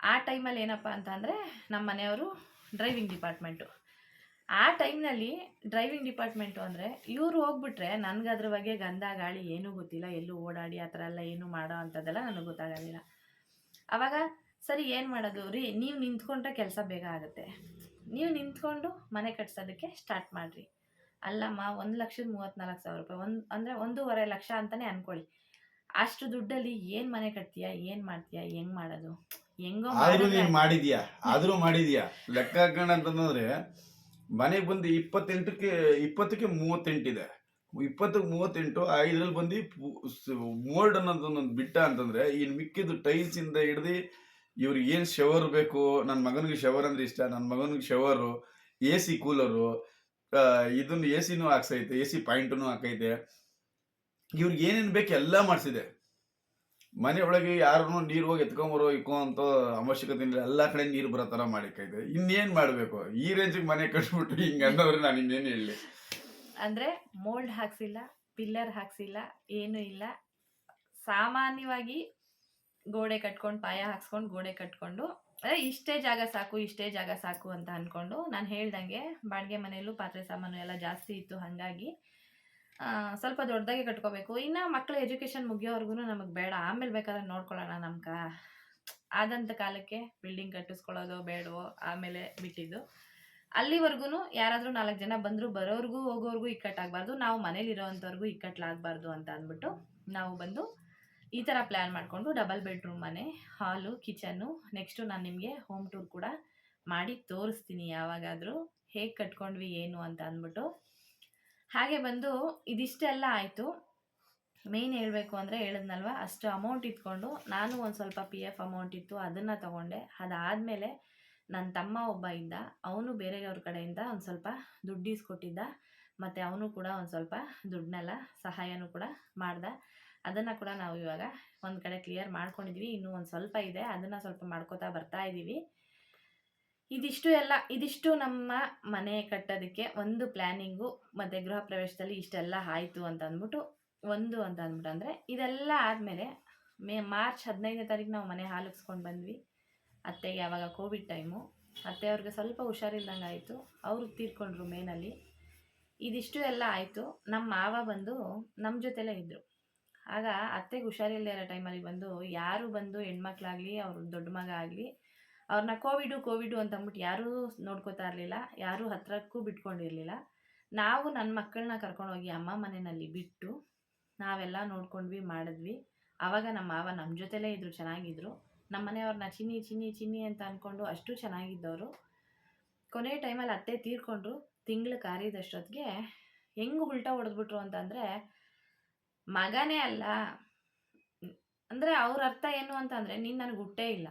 [SPEAKER 1] ಆ ಟೈಮಲ್ಲಿ ಏನಪ್ಪ ಅಂತ ಅಂದರೆ ನಮ್ಮ ಮನೆಯವರು ಡ್ರೈವಿಂಗ್ ಡಿಪಾರ್ಟ್ಮೆಂಟು ಆ ಟೈಮ್ನಲ್ಲಿ ಡ್ರೈವಿಂಗ್ ಡಿಪಾರ್ಟ್ಮೆಂಟು ಅಂದರೆ ಇವರು ಹೋಗ್ಬಿಟ್ರೆ ನನಗೆ ಅದ್ರ ಬಗ್ಗೆ ಗಂಧ ಗಾಳಿ ಏನೂ ಗೊತ್ತಿಲ್ಲ ಎಲ್ಲೂ ಓಡಾಡಿ ಆ ಥರ ಎಲ್ಲ ಏನೂ ಮಾಡೋ ಅಂಥದ್ದೆಲ್ಲ ನನಗೆ ಗೊತ್ತಾಗೋದಿಲ್ಲ ಆವಾಗ ಸರಿ ಏನು ಮಾಡೋದು ರೀ ನೀವು ನಿಂತ್ಕೊಂಡ್ರೆ ಕೆಲಸ ಬೇಗ ಆಗುತ್ತೆ. ನೀವು ನಿಂತ್ಕೊಂಡು ಮನೆ ಕಟ್ಸೋದಕ್ಕೆ ಸ್ಟಾರ್ಟ್ ಮಾಡಿರಿ. ಅಲ್ಲಮ್ಮ ಒಂದು ಲಕ್ಷದ ಮೂವತ್ತ್ನಾಲ್ಕು ಸಾವಿರ ರೂಪಾಯಿ ಒಂದು ಅಂದರೆ ಒಂದೂವರೆ ಲಕ್ಷ ಅಂತಲೇ ಅಂದ್ಕೊಳ್ಳಿ ಅಷ್ಟು ದುಡ್ಡಲ್ಲಿ ಏನು ಮನೆ ಕಟ್ತೀಯ ಏನು ಮಾಡ್ತೀಯಾ ಹೆಂಗೆ ಮಾಡೋದು? ಹೆಂಗೋ
[SPEAKER 2] ಆದ್ರೂ
[SPEAKER 1] ಮಾಡಿದ್ರೆ
[SPEAKER 2] ನೀನ್ ಮಾಡಿದ್ಯಾ? ಆದ್ರೂ ಮಾಡಿದ್ಯಾ? ಲೆಕ್ಕ ಅಂತಂದ್ರೆ ಮನೆಗೆ ಬಂದು ಇಪ್ಪತ್ತೆಂಟಕ್ಕೆ, ಇಪ್ಪತ್ತಕ್ಕೆ ಮೂವತ್ತೆಂಟಿದೆ ಇಪ್ಪತ್ತಕ್ಕೆ ಮೂವತ್ತೆಂಟು, ಐದರಲ್ಲಿ ಬಂದು ಮೋಲ್ಡ್ ಅನ್ನೋದು ಒಂದು ಬಿಟ್ಟ ಅಂತಂದರೆ ಇನ್ನು ಮಿಕ್ಕಿದ್ದು ಟೈಲ್ಸಿಂದ ಹಿಡ್ದು ಇವ್ರಿಗೆ ಏನು ಶವರ್ ಬೇಕು ನನ್ನ ಮಗನಿಗೆ ಶವರ್ ಅಂದ್ರೆ ಇಷ್ಟ ನನ್ನ ಮಗನಿಗೆ ಶವರು ಎ ಸಿ ಕೂಲರು ಇದನ್ನು ಎ ಸಿನೂ ಹಾಕ್ಸೈತೆ ಎ ಸಿ ಪಾಯಿಂಟೂ ಹಾಕೈತೆ. ಇವ್ರಿಗೆ ಏನೇನು ಬೇಕು ಎಲ್ಲ ಮಾಡಿಸಿದೆ. ಮನೆ ಒಳಗೆ ಯಾರನ್ನು ನೀರು ಹೋಗಿ ಎತ್ಕೊಂಬರೋ ಇಕ್ಕೋ ಅಂತ ಅವಶ್ಯಕತೆ ಇಲ್ಲ. ಎಲ್ಲ ಕಡೆ ನೀರು ಬರೋ ಥರ ಮಾಡಿಕೈತೆ ಇನ್ನೇನು ಮಾಡಬೇಕು? ಈ ರೇಂಜಿಗೆ ಮನೆ ಕಟ್ಬಿಟ್ಟು ಹಿಂಗೆ ಅನ್ನೋರು ನಾನು ಇನ್ನೇನು ಹೇಳಿ.
[SPEAKER 1] ಅಂದರೆ ಮೋಲ್ಡ್ ಹಾಕ್ಸಿಲ್ಲ ಪಿಲ್ಲರ್ ಹಾಕ್ಸಿಲ್ಲ, ಏನೂ ಇಲ್ಲ. ಸಾಮಾನ್ಯವಾಗಿ ಗೋಡೆ ಕಟ್ಕೊಂಡು, ಪಾಯ ಹಾಕ್ಸ್ಕೊಂಡು ಗೋಡೆ ಕಟ್ಕೊಂಡು, ಅದೇ ಇಷ್ಟೇ ಜಾಗ ಸಾಕು, ಇಷ್ಟೇ ಜಾಗ ಸಾಕು ಅಂತ ಅಂದ್ಕೊಂಡು ನಾನು ಹೇಳ್ದಂಗೆ, ಬಾಡಿಗೆ ಮನೆಯಲ್ಲೂ ಪಾತ್ರೆ ಸಾಮಾನು ಎಲ್ಲ ಜಾಸ್ತಿ ಇತ್ತು ಹಾಗಾಗಿ ಸ್ವಲ್ಪ ದೊಡ್ಡದಾಗಿ ಕಟ್ಕೋಬೇಕು. ಇನ್ನು ಮಕ್ಕಳ ಎಜುಕೇಷನ್ ಮುಗಿಯೋವರೆಗೂ ನಮಗೆ ಬೇಡ. ಆಮೇಲೆ ಬೇಕಾದ್ರೆ ನೋಡ್ಕೊಳ್ಳೋಣ ನಮ್ಗೆ. ಆದಂಥ ಕಾಲಕ್ಕೆ ಬಿಲ್ಡಿಂಗ್ ಕಟ್ಟಿಸ್ಕೊಳ್ಳೋದು ಬೇಡವೋ, ಆಮೇಲೆ ಬಿಟ್ಟಿದ್ದು. ಅಲ್ಲಿವರೆಗೂ ಯಾರಾದರೂ ನಾಲ್ಕು ಜನ ಬಂದರೂ, ಬರೋರ್ಗೂ ಹೋಗೋರ್ಗೂ ಇಕ್ಕಟ್ಟಾಗಬಾರ್ದು. ನಾವು ಮನೇಲಿ ಇರೋವಂಥವ್ರಿಗೂ ಇಕ್ಕಟ್ಲಾಗಬಾರ್ದು ಅಂತ ಅಂದ್ಬಿಟ್ಟು ನಾವು ಬಂದು ಈ ಥರ ಪ್ಲ್ಯಾನ್ ಮಾಡಿಕೊಂಡು ಡಬಲ್ ಬೆಡ್ರೂಮ್ ಮನೆ ಹಾಲು ಕಿಚನ್ನು ನೆಕ್ಸ್ಟು ನಾನು ನಿಮಗೆ ಹೋಮ್ ಟೂರ್ ಕೂಡ ಮಾಡಿ ತೋರಿಸ್ತೀನಿ ಯಾವಾಗಾದರೂ ಹೇಗೆ ಕಟ್ಕೊಂಡ್ವಿ, ಏನು ಅಂತ ಅಂದ್ಬಿಟ್ಟು. ಹಾಗೆ ಬಂದು ಇದಿಷ್ಟೆಲ್ಲ ಆಯಿತು. ಮೇಯ್ನ್ ಹೇಳಬೇಕು ಅಂದರೆ ಹೇಳಿದ್ನಲ್ವ, ಅಷ್ಟು ಅಮೌಂಟ್ ಇಟ್ಕೊಂಡು ನಾನು ಒಂದು ಸ್ವಲ್ಪ ಪಿ ಎಫ್ ಅಮೌಂಟ್ ಇತ್ತು ಅದನ್ನು ತಗೊಂಡೆ. ಅದಾದಮೇಲೆ ನನ್ನ ತಮ್ಮ ಒಬ್ಬ ಇದ್ದ, ಅವನು ಬೇರೆಯವ್ರ ಕಡೆಯಿಂದ ಒಂದು ಸ್ವಲ್ಪ ದುಡ್ಡು ಇಸ್ಕೊಟ್ಟಿದ್ದ, ಮತ್ತು ಅವನು ಕೂಡ ಒಂದು ಸ್ವಲ್ಪ ದುಡ್ಡನ್ನೆಲ್ಲ ಸಹಾಯನೂ ಕೂಡ ಮಾಡ್ದ. ಅದನ್ನು ಕೂಡ ನಾವು ಇವಾಗ ಒಂದು ಕಡೆ ಕ್ಲಿಯರ್ ಮಾಡ್ಕೊಂಡಿದ್ವಿ. ಇನ್ನೂ ಒಂದು ಸ್ವಲ್ಪ ಇದೆ, ಅದನ್ನು ಸ್ವಲ್ಪ ಮಾಡ್ಕೋತಾ ಬರ್ತಾ ಇದ್ದೀವಿ ಇದಿಷ್ಟು ಎಲ್ಲ, ಇದಿಷ್ಟು ನಮ್ಮ ಮನೆ ಕಟ್ಟೋದಕ್ಕೆ ಒಂದು ಪ್ಲ್ಯಾನಿಂಗು ಮತ್ತು ಗೃಹ ಪ್ರವೇಶದಲ್ಲಿ ಇಷ್ಟೆಲ್ಲ ಆಯಿತು ಅಂತ ಅಂದ್ಬಿಟ್ಟು ಒಂದು ಅಂತ ಅಂದ್ಬಿಟ್ಟು ಅಂದರೆ ಇದೆಲ್ಲ ಆದಮೇಲೆ ಮೇ, ಮಾರ್ಚ್ ಹದಿನೈದನೇ ತಾರೀಕು ನಾವು ಮನೆ ಹಾಲಿಸ್ಕೊಂಡು ಬಂದ್ವಿ. ಅತ್ತೆಗೆ ಯಾವಾಗ ಕೋವಿಡ್ ಟೈಮು. ಅತ್ತೆ ಅವ್ರಿಗೆ ಸ್ವಲ್ಪ ಹುಷಾರಿಲ್ದಂಗೆ ಆಯಿತು ಅವರು ತೀರ್ಕೊಂಡ್ರು ಮೇನಲ್ಲಿ. ಇದಿಷ್ಟು ಎಲ್ಲ ಆಯಿತು. ನಮ್ಮ ಮಾವ ಬಂದು ನಮ್ಮ ಜೊತೆಲೇ ಇದ್ದರು ಆಗ ಅತ್ತೆಗೆ ಹುಷಾರಿಲ್ಲದೆ ಇರೋ ಟೈಮಲ್ಲಿ ಬಂದು ಯಾರು ಬಂದು ಹೆಣ್ಮಕ್ಳಾಗಲಿ, ಅವ್ರ ದೊಡ್ಡ ಮಗ ಆಗಲಿ ಅವ್ರನ್ನ ಕೋವಿಡು ಕೋವಿಡು ಅಂತ ಅಂದ್ಬಿಟ್ಟು ಯಾರೂ ನೋಡ್ಕೋತಾ ಇರಲಿಲ್ಲ, ಯಾರೂ ಹತ್ರಕ್ಕೂ ಬಿಟ್ಕೊಂಡಿರಲಿಲ್ಲ. ನಾವು ನನ್ನ ಮಕ್ಕಳನ್ನ ಕರ್ಕೊಂಡೋಗಿ ಅಮ್ಮ ಮನೆಯಲ್ಲಿ ಬಿಟ್ಟು ನಾವೆಲ್ಲ ನೋಡ್ಕೊಂಡ್ವಿ, ಮಾಡಿದ್ವಿ. ಆವಾಗ ನಮ್ಮ ಮಾವ ನಮ್ಮ ಜೊತೆಲೇ ಇದ್ದರು ಚೆನ್ನಾಗಿದ್ರು. ನಮ್ಮ ಮನೆಯವ್ರನ್ನ ಚಿನ್ನಿ ಚಿನ್ನಿ ಚಿನ್ನಿ ಅಂತ ಅಂದ್ಕೊಂಡು ಅಷ್ಟು ಚೆನ್ನಾಗಿದ್ದವರು. ಕೊನೆ ಟೈಮಲ್ಲಿ ಅತ್ತೆ ತೀರ್ಕೊಂಡ್ರು. ತಿಂಗಳು ಕಾರಿದಷ್ಟೊತ್ತಿಗೆ ಹೆಂಗೆ ಉಲ್ಟಾ ಹೊಡೆದ್ಬಿಟ್ರು ಅಂತಂದರೆ, ಮಗನೇ ಅಲ್ಲ. ಅಂದರೆ ಅವ್ರ ಅರ್ಥ ಏನು ಅಂತಂದರೆ, ನೀನು ನನಗೆ ಹುಟ್ಟೇ ಇಲ್ಲ.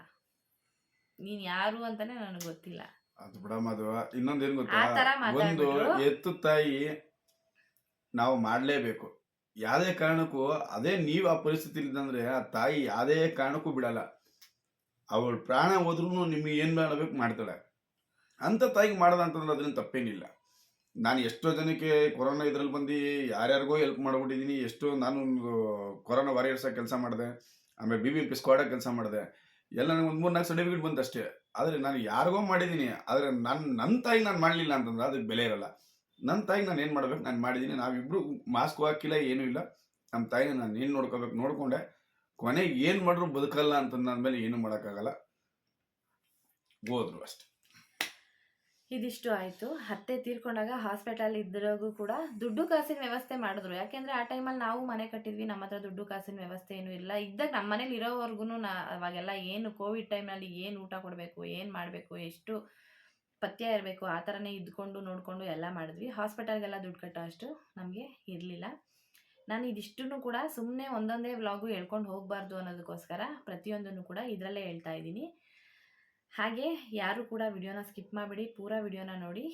[SPEAKER 1] ನೀನು ಯಾರು ಅಂತಾನೆ ನನಗೆ ಗೊತ್ತಿಲ್ಲ.
[SPEAKER 2] ಅದು ಬಿಡಮ್ಮ ಅದು ಇನ್ನೊಂದೇನು ಗೊತ್ತಾ? ಒಂದು
[SPEAKER 1] ಮಾತಾಡ್ಬಿಟ್ರು.
[SPEAKER 2] ಎತ್ತು ತಾಯಿ ನಾವು ಮಾಡಲೇಬೇಕು. ಯಾವುದೇ ಕಾರಣಕ್ಕೂ ಅದೇ ನೀವು ಆ ಪರಿಸ್ಥಿತಿ ಇದ್ದಂದ್ರೆ ಆ ತಾಯಿ ಯಾವುದೇ ಕಾರಣಕ್ಕೂ ಬಿಡಲ್ಲ. ಅವಳ ಪ್ರಾಣ ಹೋದ್ರೂ ನಿಮಗೆ ಏನು ಮಾಡಬೇಕು ಮಾಡ್ತಾಳೆ. ಅಂಥ ತಾಯಿಗೆ ಮಾಡದ ಅಂತಂದ್ರೆ ಅದರಿಂದ ತಪ್ಪೇನಿಲ್ಲ. ನಾನು ಎಷ್ಟೋ ಜನಕ್ಕೆ ಕೊರೋನಾ ಇದ್ರಲ್ಲಿ ಬಂದು ಯಾರ್ಯಾರಿಗೋ ಹೆಲ್ಪ್ ಮಾಡ್ಬಿಟ್ಟಿದ್ದೀನಿ ಎಷ್ಟೋ ನಾನು ಕೊರೋನಾ ವಾರಿಯರ್ಸಾಗಿ ಕೆಲಸ ಮಾಡಿದೆ ಆಮೇಲೆ ಬಿ ಬಿ ಎಂ ಪಿ ಸ್ಕ್ವಾಡಾಗಿ ಕೆಲಸ ಮಾಡಿದೆ. ಎಲ್ಲ ನನಗೆ ಒಂದು ಮೂರು ನಾಲ್ಕು ಸರ್ಟಿಫಿಕೇಟ್ ಬಂತು ಅಷ್ಟೇ ಆದರೆ ನಾನು ಯಾರಿಗೋ ಮಾಡಿದ್ದೀನಿ ಆದರೆ ನನ್ನ ನನ್ನ ತಾಯಿಗೆ ನಾನು ಮಾಡಲಿಲ್ಲ ಅಂತಂದ್ರೆ ಅದಕ್ಕೆ ಬೆಲೆ ಇರಲ್ಲ. ನನ್ನ ತಾಯಿಗೆ ನಾನು ಏನು ಮಾಡ್ಬೇಕು? ನಾನು ಮಾಡಿದ್ದೀನಿ ನಾವಿಬ್ಬರು ಮಾಸ್ಕ್ ಹಾಕಿಲ್ಲ, ಏನೂ ಇಲ್ಲ. ನಮ್ಮ ತಾಯಿನ ನಾನು ಏನು ನೋಡ್ಕೋಬೇಕು? ನೋಡಿಕೊಂಡೆ. ಕೊನೆಗೆ ಏನು ಮಾಡಿದ್ರು ಬದುಕಲ್ಲ ಅಂತಂದ ಅಂದಮೇಲೆ ಏನೂ ಮಾಡೋಕ್ಕಾಗಲ್ಲ. ಹೋದ್ರು ಅಷ್ಟೆ.
[SPEAKER 1] ಇದಿಷ್ಟು ಆಯಿತು. ಅತ್ತೆ ತೀರ್ಕೊಂಡಾಗ ಹಾಸ್ಪಿಟಲ್ ಇದ್ರಾಗೂ ಕೂಡ ದುಡ್ಡು ಕಾಸಿನ ವ್ಯವಸ್ಥೆ ಮಾಡಿದ್ರು. ಯಾಕೆಂದರೆ ಆ ಟೈಮಲ್ಲಿ ನಾವು ಮನೆ ಕಟ್ಟಿದ್ವಿ, ನಮ್ಮ ಹತ್ರ ದುಡ್ಡು ಕಾಸಿನ ವ್ಯವಸ್ಥೆ ಏನೂ ಇಲ್ಲ. ಇದ್ದಾಗ ನಮ್ಮ ಮನೇಲಿ ಇರೋವರೆಗೂ ನಾ ಅವಾಗೆಲ್ಲ ಏನು ಕೋವಿಡ್ ಟೈಮ್ನಲ್ಲಿ ಏನು ಊಟ ಕೊಡಬೇಕು, ಏನು ಮಾಡಬೇಕು, ಎಷ್ಟು ಪಥ್ಯ ಇರಬೇಕು, ಆ ಥರನೇ ಇದ್ಕೊಂಡು ನೋಡಿಕೊಂಡು ಎಲ್ಲ ಮಾಡಿದ್ವಿ. ಹಾಸ್ಪಿಟಲ್ಗೆಲ್ಲ ದುಡ್ಡು ಕಟ್ಟೋ ಅಷ್ಟು ನಮಗೆ ಇರಲಿಲ್ಲ. ನಾನು ಇದಿಷ್ಟು ಕೂಡ ಸುಮ್ಮನೆ ಒಂದೊಂದೇ ವ್ಲಾಗು ಹೇಳ್ಕೊಂಡು ಹೋಗಬಾರ್ದು ಅನ್ನೋದಕ್ಕೋಸ್ಕರ ಪ್ರತಿಯೊಂದನ್ನು ಕೂಡ ಇದರಲ್ಲೇ ಹೇಳ್ತಾ ಇದ್ದೀನಿ. ಹಾಗೆ ಯಾರು ಕೂಡ ವಿಡಿಯೋನ ಸ್ಕಿಪ್ ಮಾಡಿಬಿಡಿ, ಪೂರಾ ವಿಡಿಯೋನ ನೋಡಿ.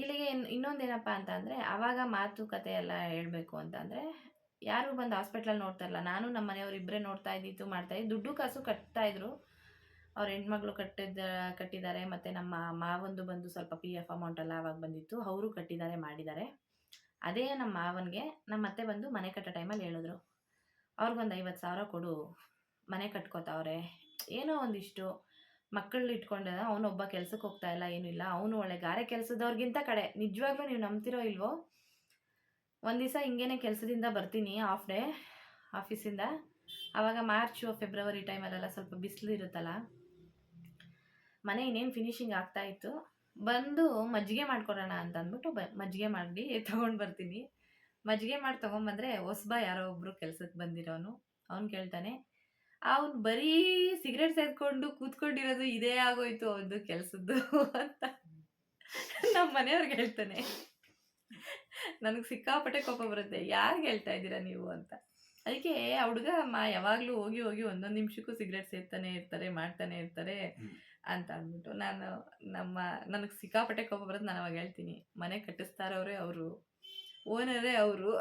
[SPEAKER 1] ಇಲ್ಲಿಗೆ ಇನ್, ಇನ್ನೊಂದೇನಪ್ಪ ಅಂತ ಅಂದರೆ ಆವಾಗ ಮಾತುಕತೆ ಎಲ್ಲ ಹೇಳಬೇಕು ಅಂತಂದರೆ, ಯಾರು ಬಂದು ಹಾಸ್ಪಿಟ್ಲಲ್ಲಿ ನೋಡ್ತಾ ಇಲ್ಲ ನಾನು ನಮ್ಮ ಮನೆಯವ್ರು ಇಬ್ಬರೇ ನೋಡ್ತಾ ಇದ್ದಿತ್ತು ಮಾಡ್ತಾ ಇದ್ದು ದುಡ್ಡು ಕಾಸು ಕಟ್ತಾ ಇದ್ರು. ಅವ್ರ ಹೆಣ್ಮಗಳು ಕಟ್ಟಿದ್ದ, ಕಟ್ಟಿದ್ದಾರೆ. ಮತ್ತು ನಮ್ಮ ಮಾವಂದು ಬಂದು ಸ್ವಲ್ಪ ಪಿ ಎಫ್ ಅಮೌಂಟ್ ಎಲ್ಲ ಆವಾಗ ಬಂದಿತ್ತು. ಅವರು ಕಟ್ಟಿದ್ದಾರೆ, ಮಾಡಿದ್ದಾರೆ. ಅದೇ ನಮ್ಮ ಮಾವನಿಗೆ ನಮ್ಮ ಅತ್ತೆ ಬಂದು ಮನೆ ಕಟ್ಟೋ ಟೈಮಲ್ಲಿ ಹೇಳಿದ್ರು. ಅವ್ರಿಗೊಂದು ಐವತ್ತು ಸಾವಿರ ಕೊಡು. ಮನೆ ಕಟ್ಕೋತಾವ್ರೆ. ಏನೋ ಒಂದಿಷ್ಟು ಮಕ್ಕಳು ಇಟ್ಕೊಂಡ ಅವನೊಬ್ಬ ಕೆಲ್ಸಕ್ಕೆ ಹೋಗ್ತಾ ಇಲ್ಲ, ಏನೂ ಇಲ್ಲ, ಅವನು ಒಳ್ಳೆ ಗಾರೆ ಕೆಲಸದವ್ರಿಗಿಂತ ಕಡೆ. ನಿಜವಾಗ್ಲೂ ನೀವು ನಂಬ್ತಿರೋ ಇಲ್ವೋ? ಒಂದು ದಿವಸ ಹಿಂಗೇನೆ ಕೆಲಸದಿಂದ ಬರ್ತೀನಿ ಹಾಫ್ ಡೇ ಆಫೀಸಿಂದ ಆವಾಗ ಮಾರ್ಚು ಫೆಬ್ರವರಿ ಟೈಮಲ್ಲೆಲ್ಲ ಸ್ವಲ್ಪ ಬಿಸಿಲು ಇರುತ್ತಲ್ಲ? ಮನೆ ಇನ್ನೇನು ಫಿನಿಶಿಂಗ್ ಆಗ್ತಾ ಇತ್ತು. ಬಂದು ಮಜ್ಜಿಗೆ ಮಾಡ್ಕೊಡೋಣ ಅಂತ ಅಂದ್ಬಿಟ್ಟು ಬ, ಮಜ್ಜಿಗೆ ಮಾಡಿ ತೊಗೊಂಡು ಬರ್ತೀನಿ. ಮಜ್ಜಿಗೆ ಮಾಡಿ ತೊಗೊಂಬಂದ್ರೆ ಹೊಸಬ ಯಾರೋ ಒಬ್ಬರು ಕೆಲ್ಸಕ್ಕೆ ಬಂದಿರೋನು. ಅವ್ನು ಕೇಳ್ತಾನೆ ಅವ್ನು ಬರೀ ಸಿಗರೇಟ್ ಸೇದ್ಕೊಂಡು ಕೂತ್ಕೊಂಡಿರೋದು ಇದೇ ಆಗೋಯ್ತು ಅವನದು ಕೆಲಸದ್ದು ಅಂತ ನಮ್ಮ ಮನೆಯವ್ರಿಗೆ ಹೇಳ್ತಾನೆ. ನನಗೆ ಸಿಕ್ಕಾಪಟ್ಟೆ ಕೋಪ ಬರುತ್ತೆ. ಯಾರು ಹೇಳ್ತಾ ಇದ್ದೀರಾ ನೀವು ಅಂತ. ಅದಕ್ಕೆ ಆ ಹುಡುಗ ಅಮ್ಮ ಯಾವಾಗಲೂ ಹೋಗಿ ಹೋಗಿ ಒಂದೊಂದು ನಿಮಿಷಕ್ಕೂ ಸಿಗರೇಟ್ ಸೇರ್ತಾನೆ ಇರ್ತಾರೆ ಮಾಡ್ತಾನೆ ಇರ್ತಾರೆ ಅಂತ ಅಂದ್ಬಿಟ್ಟು ನಾನು ನಮ್ಮ ನನಗೆ ಸಿಕ್ಕಾಪಟ್ಟೆ ಕೋಪ ಬರೋದು ನಾನು ಅವಾಗ ಹೇಳ್ತೀನಿ. ಮನೆ ಕಟ್ಟಿಸ್ತಾರವ್ರೆ ಅವರು. ಓನರೇ ಅವರು.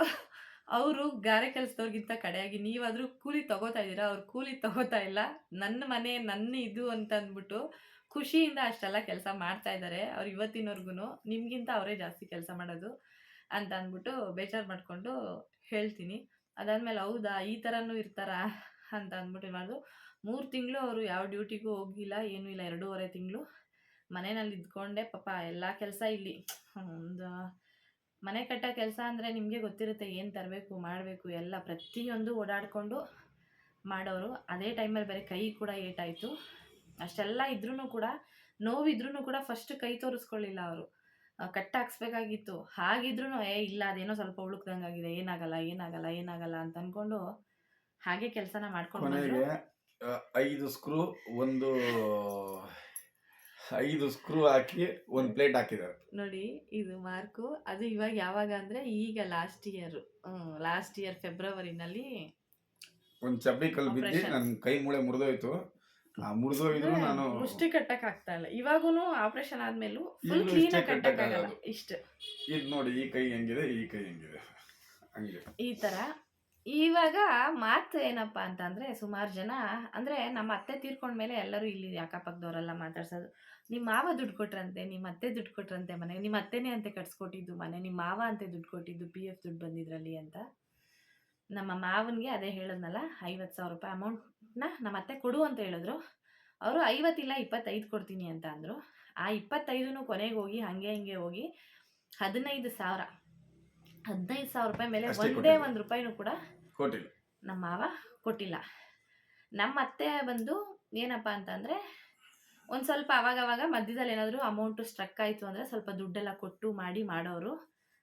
[SPEAKER 1] ಅವರು ಗಾರೆ ಕೆಲಸದವ್ರಿಗಿಂತ ಕಡೆಯಾಗಿ ನೀವಾದರೂ ಕೂಲಿ ತಗೋತಾ ಇದ್ದೀರಾ? ಅವ್ರು ಕೂಲಿ ತಗೋತಾ ಇಲ್ಲ. ನನ್ನ ಮನೆ ನನ್ನ ಇದು ಅಂತ ಅಂದ್ಬಿಟ್ಟು ಖುಷಿಯಿಂದ ಅಷ್ಟೆಲ್ಲ ಕೆಲಸ ಮಾಡ್ತಾ ಇದ್ದಾರೆ ಅವ್ರು ಇವತ್ತಿನವರೆಗೂ ನಿಮಗಿಂತ ಅವರೇ ಜಾಸ್ತಿ ಕೆಲಸ ಮಾಡೋದು ಅಂತ ಅಂದ್ಬಿಟ್ಟು ಬೇಜಾರು ಮಾಡಿಕೊಂಡು ಹೇಳ್ತೀನಿ. ಅದಾದಮೇಲೆ ಹೌದಾ, ಈ ಥರನೂ ಇರ್ತಾರಾ ಅಂತ ಅಂದ್ಬಿಟ್ಟು ಮಾಡೋದು ಮೂರು ತಿಂಗಳು ಅವರು ಯಾವ ಡ್ಯೂಟಿಗೂ ಹೋಗಿಲ್ಲ ಏನೂ ಇಲ್ಲ. ಎರಡೂವರೆ ತಿಂಗಳು ಮನೆಯಲ್ಲಿ ಇದ್ಕೊಂಡೆ. ಪಾಪ ಎಲ್ಲ ಕೆಲಸ ಇಲ್ಲಿ. ಒಂದು ಮನೆ ಕಟ್ಟೋ ಕೆಲಸ ಅಂದರೆ ನಿಮಗೆ ಗೊತ್ತಿರುತ್ತೆ ಏನು ತರಬೇಕು, ಮಾಡಬೇಕು, ಎಲ್ಲ ಪ್ರತಿಯೊಂದು ಓಡಾಡಿಕೊಂಡು ಮಾಡೋರು. ಅದೇ ಟೈಮಲ್ಲಿ ಬೇರೆ ಕೈ ಕೂಡ ಏಟಾಯಿತು. ಅಷ್ಟೆಲ್ಲ ಇದ್ರೂ ಕೂಡ ನೋವಿದ್ರೂ ಕೂಡ ಫಸ್ಟ್ ಕೈ ತೋರಿಸ್ಕೊಳ್ಳಿಲ್ಲ ಅವರು. ಕಟ್ ಹಾಕ್ಸ್ಬೇಕಾಗಿತ್ತು. ಹಾಗಿದ್ರೂ ಏ, ಇಲ್ಲ, ಅದೇನೋ ಸ್ವಲ್ಪ ಉಳುಕ್ದಂಗಾಗಿದೆ ಏನಾಗಲ್ಲ ಏನಾಗಲ್ಲ ಏನಾಗಲ್ಲ ಅಂತ ಅಂದ್ಕೊಂಡು ಹಾಗೆ ಕೆಲಸನ ಮಾಡ್ಕೊಂಡು
[SPEAKER 2] ಐದು ಸ್ಕ್ರೂ ಒಂದು ಐದು ಸ್ಕ್ರೂ ಹಾಕಿ ಒಂದು ಪ್ಲೇಟ್ ಹಾಕಿದ್ದಾರೆ.
[SPEAKER 1] ನೋಡಿ ಇದು ಮಾರ್ಕು. ಅದು ಇವಾಗ ಯಾವಾಗ ಅಂದ್ರೆ ಈಗ ಲಾಸ್ಟ್ ಇಯರ್ ಲಾಸ್ಟ್ ಇಯರ್ ಫೆಬ್ರವರಿನಲ್ಲಿ
[SPEAKER 2] ಒಂದು ಚಬ್ಬಿ ಕಲ್ಲು ಬಿದ್ದು. ನನ್ನ ಕೈ ಮೂಳೆ ಮುರಿದೋಯ್ತು. ಆ ಮುರಿದೋಗಿದ್ರು ನಾನು
[SPEAKER 1] ಮುಷ್ಟಿ ಕಟ್ಟಕ್ ಆಗ್ತಾ ಇಲ್ಲ. ಇವಾಗೂ ಆಪರೇಷನ್ ಆದ್ಮೇಲೂ ಫುಲ್ ಕ್ಲೀನ್
[SPEAKER 2] ಕಟ್ಟಕ್
[SPEAKER 1] ಆಗಿ ಕಟ್ಟಕ್ಕಾಗಲ್ಲ ಇಷ್ಟು.
[SPEAKER 2] ಇದು ನೋಡಿ ಈ ಕೈ ಹೆಂಗಿದೆ ಈ ಕೈ ಹೆಂಗಿದೆ. ಹಂಗೆ.
[SPEAKER 1] ಈ ತರ. ಇವಾಗ ಮಾತು ಏನಪ್ಪಾ ಅಂತಂದ್ರೆ ಸುಮಾರು ಜನ ಅಂದ್ರೆ ನಮ್ಮ ಅತ್ತೆ ತೀರ್ಕೊಂಡ್ಮೇಲೆ ಎಲ್ಲರೂ ಇಲ್ಲಿ ಅಕ್ಕಪಕ್ಕದವರೆಲ್ಲ ಮಾತಾಡ್ಸೋದು. ನಿಮ್ಮ ಮಾವ ದುಡ್ಡು ಕೊಟ್ರಂತೆ ನಿಮ್ಮ ಅತ್ತೆ ದುಡ್ಡು ಕೊಟ್ರಂತೆ ಮನೆಗೆ ನಿಮ್ಮ ಅತ್ತೆನೇ ಅಂತೆ ಕಟ್ಸ್ಕೊಟ್ಟಿದ್ದು ಮನೆ ನಿಮ್ಮ ಮಾವ ಅಂತೆ ದುಡ್ಡು ಕೊಟ್ಟಿದ್ದು ಪಿ ಎಫ್ ದುಡ್ಡು ಬಂದಿದ್ರಲ್ಲಿ ಅಂತ. ನಮ್ಮ ಮಾವನಿಗೆ ಅದೇ ಹೇಳಿದ್ನಲ್ಲ ಐವತ್ತು ಸಾವಿರ ರೂಪಾಯಿ ಅಮೌಂಟ್ನ ನಮ್ಮ ಅತ್ತೆ ಕೊಡು ಅಂತ ಹೇಳಿದ್ರು. ಅವರು ಐವತ್ತಿಲ್ಲ ಇಪ್ಪತ್ತೈದು ಕೊಡ್ತೀನಿ ಅಂತ ಅಂದರು. ಆ ಇಪ್ಪತ್ತೈದು ಕೊನೆಗೆ ಹೋಗಿ ಹಾಗೆ ಹಿಂಗೆ ಹೋಗಿ ಹದಿನೈದು ಸಾವಿರ ಹದಿನೈದು ಸಾವಿರ ರೂಪಾಯಿ ಮೇಲೆ ಒಂದೇ. ಒಂದು ರೂಪಾಯಿನೂ ಕೂಡ
[SPEAKER 2] ಕೊಟ್ಟಿಲ್ಲ.
[SPEAKER 1] ನಮ್ಮ ಮಾವ ಕೊಟ್ಟಿಲ್ಲ. ನಮ್ಮ ಅತ್ತೆ ಬಂದು ಏನಪ್ಪ ಅಂತಂದರೆ ಒಂದು ಸ್ವಲ್ಪ ಅವಾಗ ಅವಾಗ ಮಧ್ಯದಲ್ಲಿ ಏನಾದರೂ ಅಮೌಂಟು ಸ್ಟ್ರಕ್ ಆಯಿತು ಅಂದರೆ ಸ್ವಲ್ಪ ದುಡ್ಡೆಲ್ಲ ಕೊಟ್ಟು ಮಾಡಿ ಮಾಡೋರು.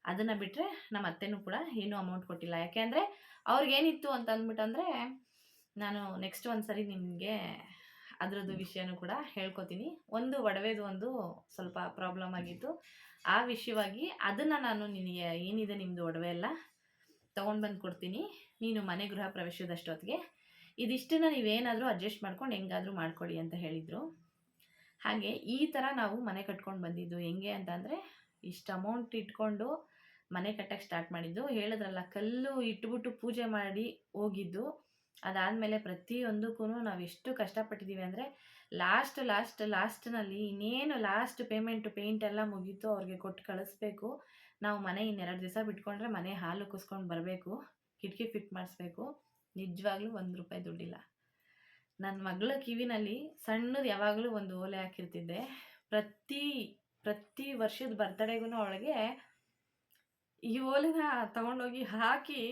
[SPEAKER 1] ಅದನ್ನು ಬಿಟ್ಟರೆ ನಮ್ಮ ಅತ್ತೆನೂ ಕೂಡ ಏನೂ ಅಮೌಂಟ್ ಕೊಟ್ಟಿಲ್ಲ. ಯಾಕೆಂದರೆ ಅವ್ರಿಗೇನಿತ್ತು ಅಂತ ಅಂದ್ಬಿಟ್ಟಂದರೆ ನಾನು ನೆಕ್ಸ್ಟ್ ಒಂದು ಸರಿ ನಿಮಗೆ ಅದರದ್ದು ವಿಷಯನೂ ಕೂಡ ಹೇಳ್ಕೊತೀನಿ. ಒಂದು ಒಡವೆದು ಒಂದು ಸ್ವಲ್ಪ ಪ್ರಾಬ್ಲಮ್ ಆಗಿತ್ತು. ಆ ವಿಷಯವಾಗಿ ಅದನ್ನು ನಾನು ನಿನಗೆ ಏನಿದೆ ನಿಮ್ಮದು ಒಡವೆ ಎಲ್ಲ ತೊಗೊಂಡು ಬಂದು ಕೊಡ್ತೀನಿ. ನೀನು ಮನೆ ಗೃಹ ಪ್ರವೇಶದಷ್ಟೊತ್ತಿಗೆ. ಇದಿಷ್ಟನ್ನು ನೀವೇನಾದರೂ ಅಡ್ಜಸ್ಟ್ ಮಾಡ್ಕೊಂಡು ಹೆಂಗಾದರೂ ಮಾಡ್ಕೊಳ್ಳಿ ಅಂತ ಹೇಳಿದರು. ಹಾಗೆ ಈ ಥರ ನಾವು ಮನೆ ಕಟ್ಕೊಂಡು ಬಂದಿದ್ದು ಹೆಂಗೆ ಅಂತಂದರೆ ಇಷ್ಟು ಅಮೌಂಟ್ ಇಟ್ಕೊಂಡು ಮನೆ ಕಟ್ಟಕ್ಕೆ ಸ್ಟಾರ್ಟ್ ಮಾಡಿದ್ದು. ಹೇಳಿದ್ರಲ್ಲ, ಕಲ್ಲು ಇಟ್ಬಿಟ್ಟು ಪೂಜೆ ಮಾಡಿ ಹೋಗಿದ್ದು. ಅದಾದಮೇಲೆ ಪ್ರತಿಯೊಂದಕ್ಕೂ ನಾವು ಎಷ್ಟು ಕಷ್ಟಪಟ್ಟಿದ್ದೀವಿ ಅಂದರೆ ಲಾಸ್ಟ್ ಲಾಸ್ಟ್ ಲಾಸ್ಟ್ನಲ್ಲಿ ಇನ್ನೇನು ಲಾಸ್ಟ್ ಪೇಮೆಂಟ್ ಪೇಂಟ್ ಎಲ್ಲ ಮುಗೀತು, ಅವ್ರಿಗೆ ಕೊಟ್ಟು ಕಳಿಸ್ಬೇಕು. ನಾವು ಮನೆ ಇನ್ನೆರಡು ದಿವಸ ಬಿಟ್ಕೊಂಡ್ರೆ ಮನೆ ಹಾಲು ಕುಸ್ಕೊಂಡು ಬರಬೇಕು, ಕಿಟಕಿ ಫಿಟ್ ಮಾಡಿಸ್ಬೇಕು. ನಿಜವಾಗ್ಲೂ ಒಂದು ರೂಪಾಯಿ ದುಡ್ಡಿಲ್ಲ. ನನ್ನ ಮಗಳ ಕಿವಿನಲ್ಲಿ ಸಣ್ಣದು ಯಾವಾಗಲೂ ಒಂದು ಓಲೆ ಹಾಕಿರ್ತಿದ್ದೆ. ಪ್ರತಿ ಪ್ರತಿ ವರ್ಷದ ಬರ್ತಡೆಗೂ ಅವಳಿಗೆ ಈ ಓಲೆನ ತಗೊಂಡೋಗಿ ಹಾಕಿ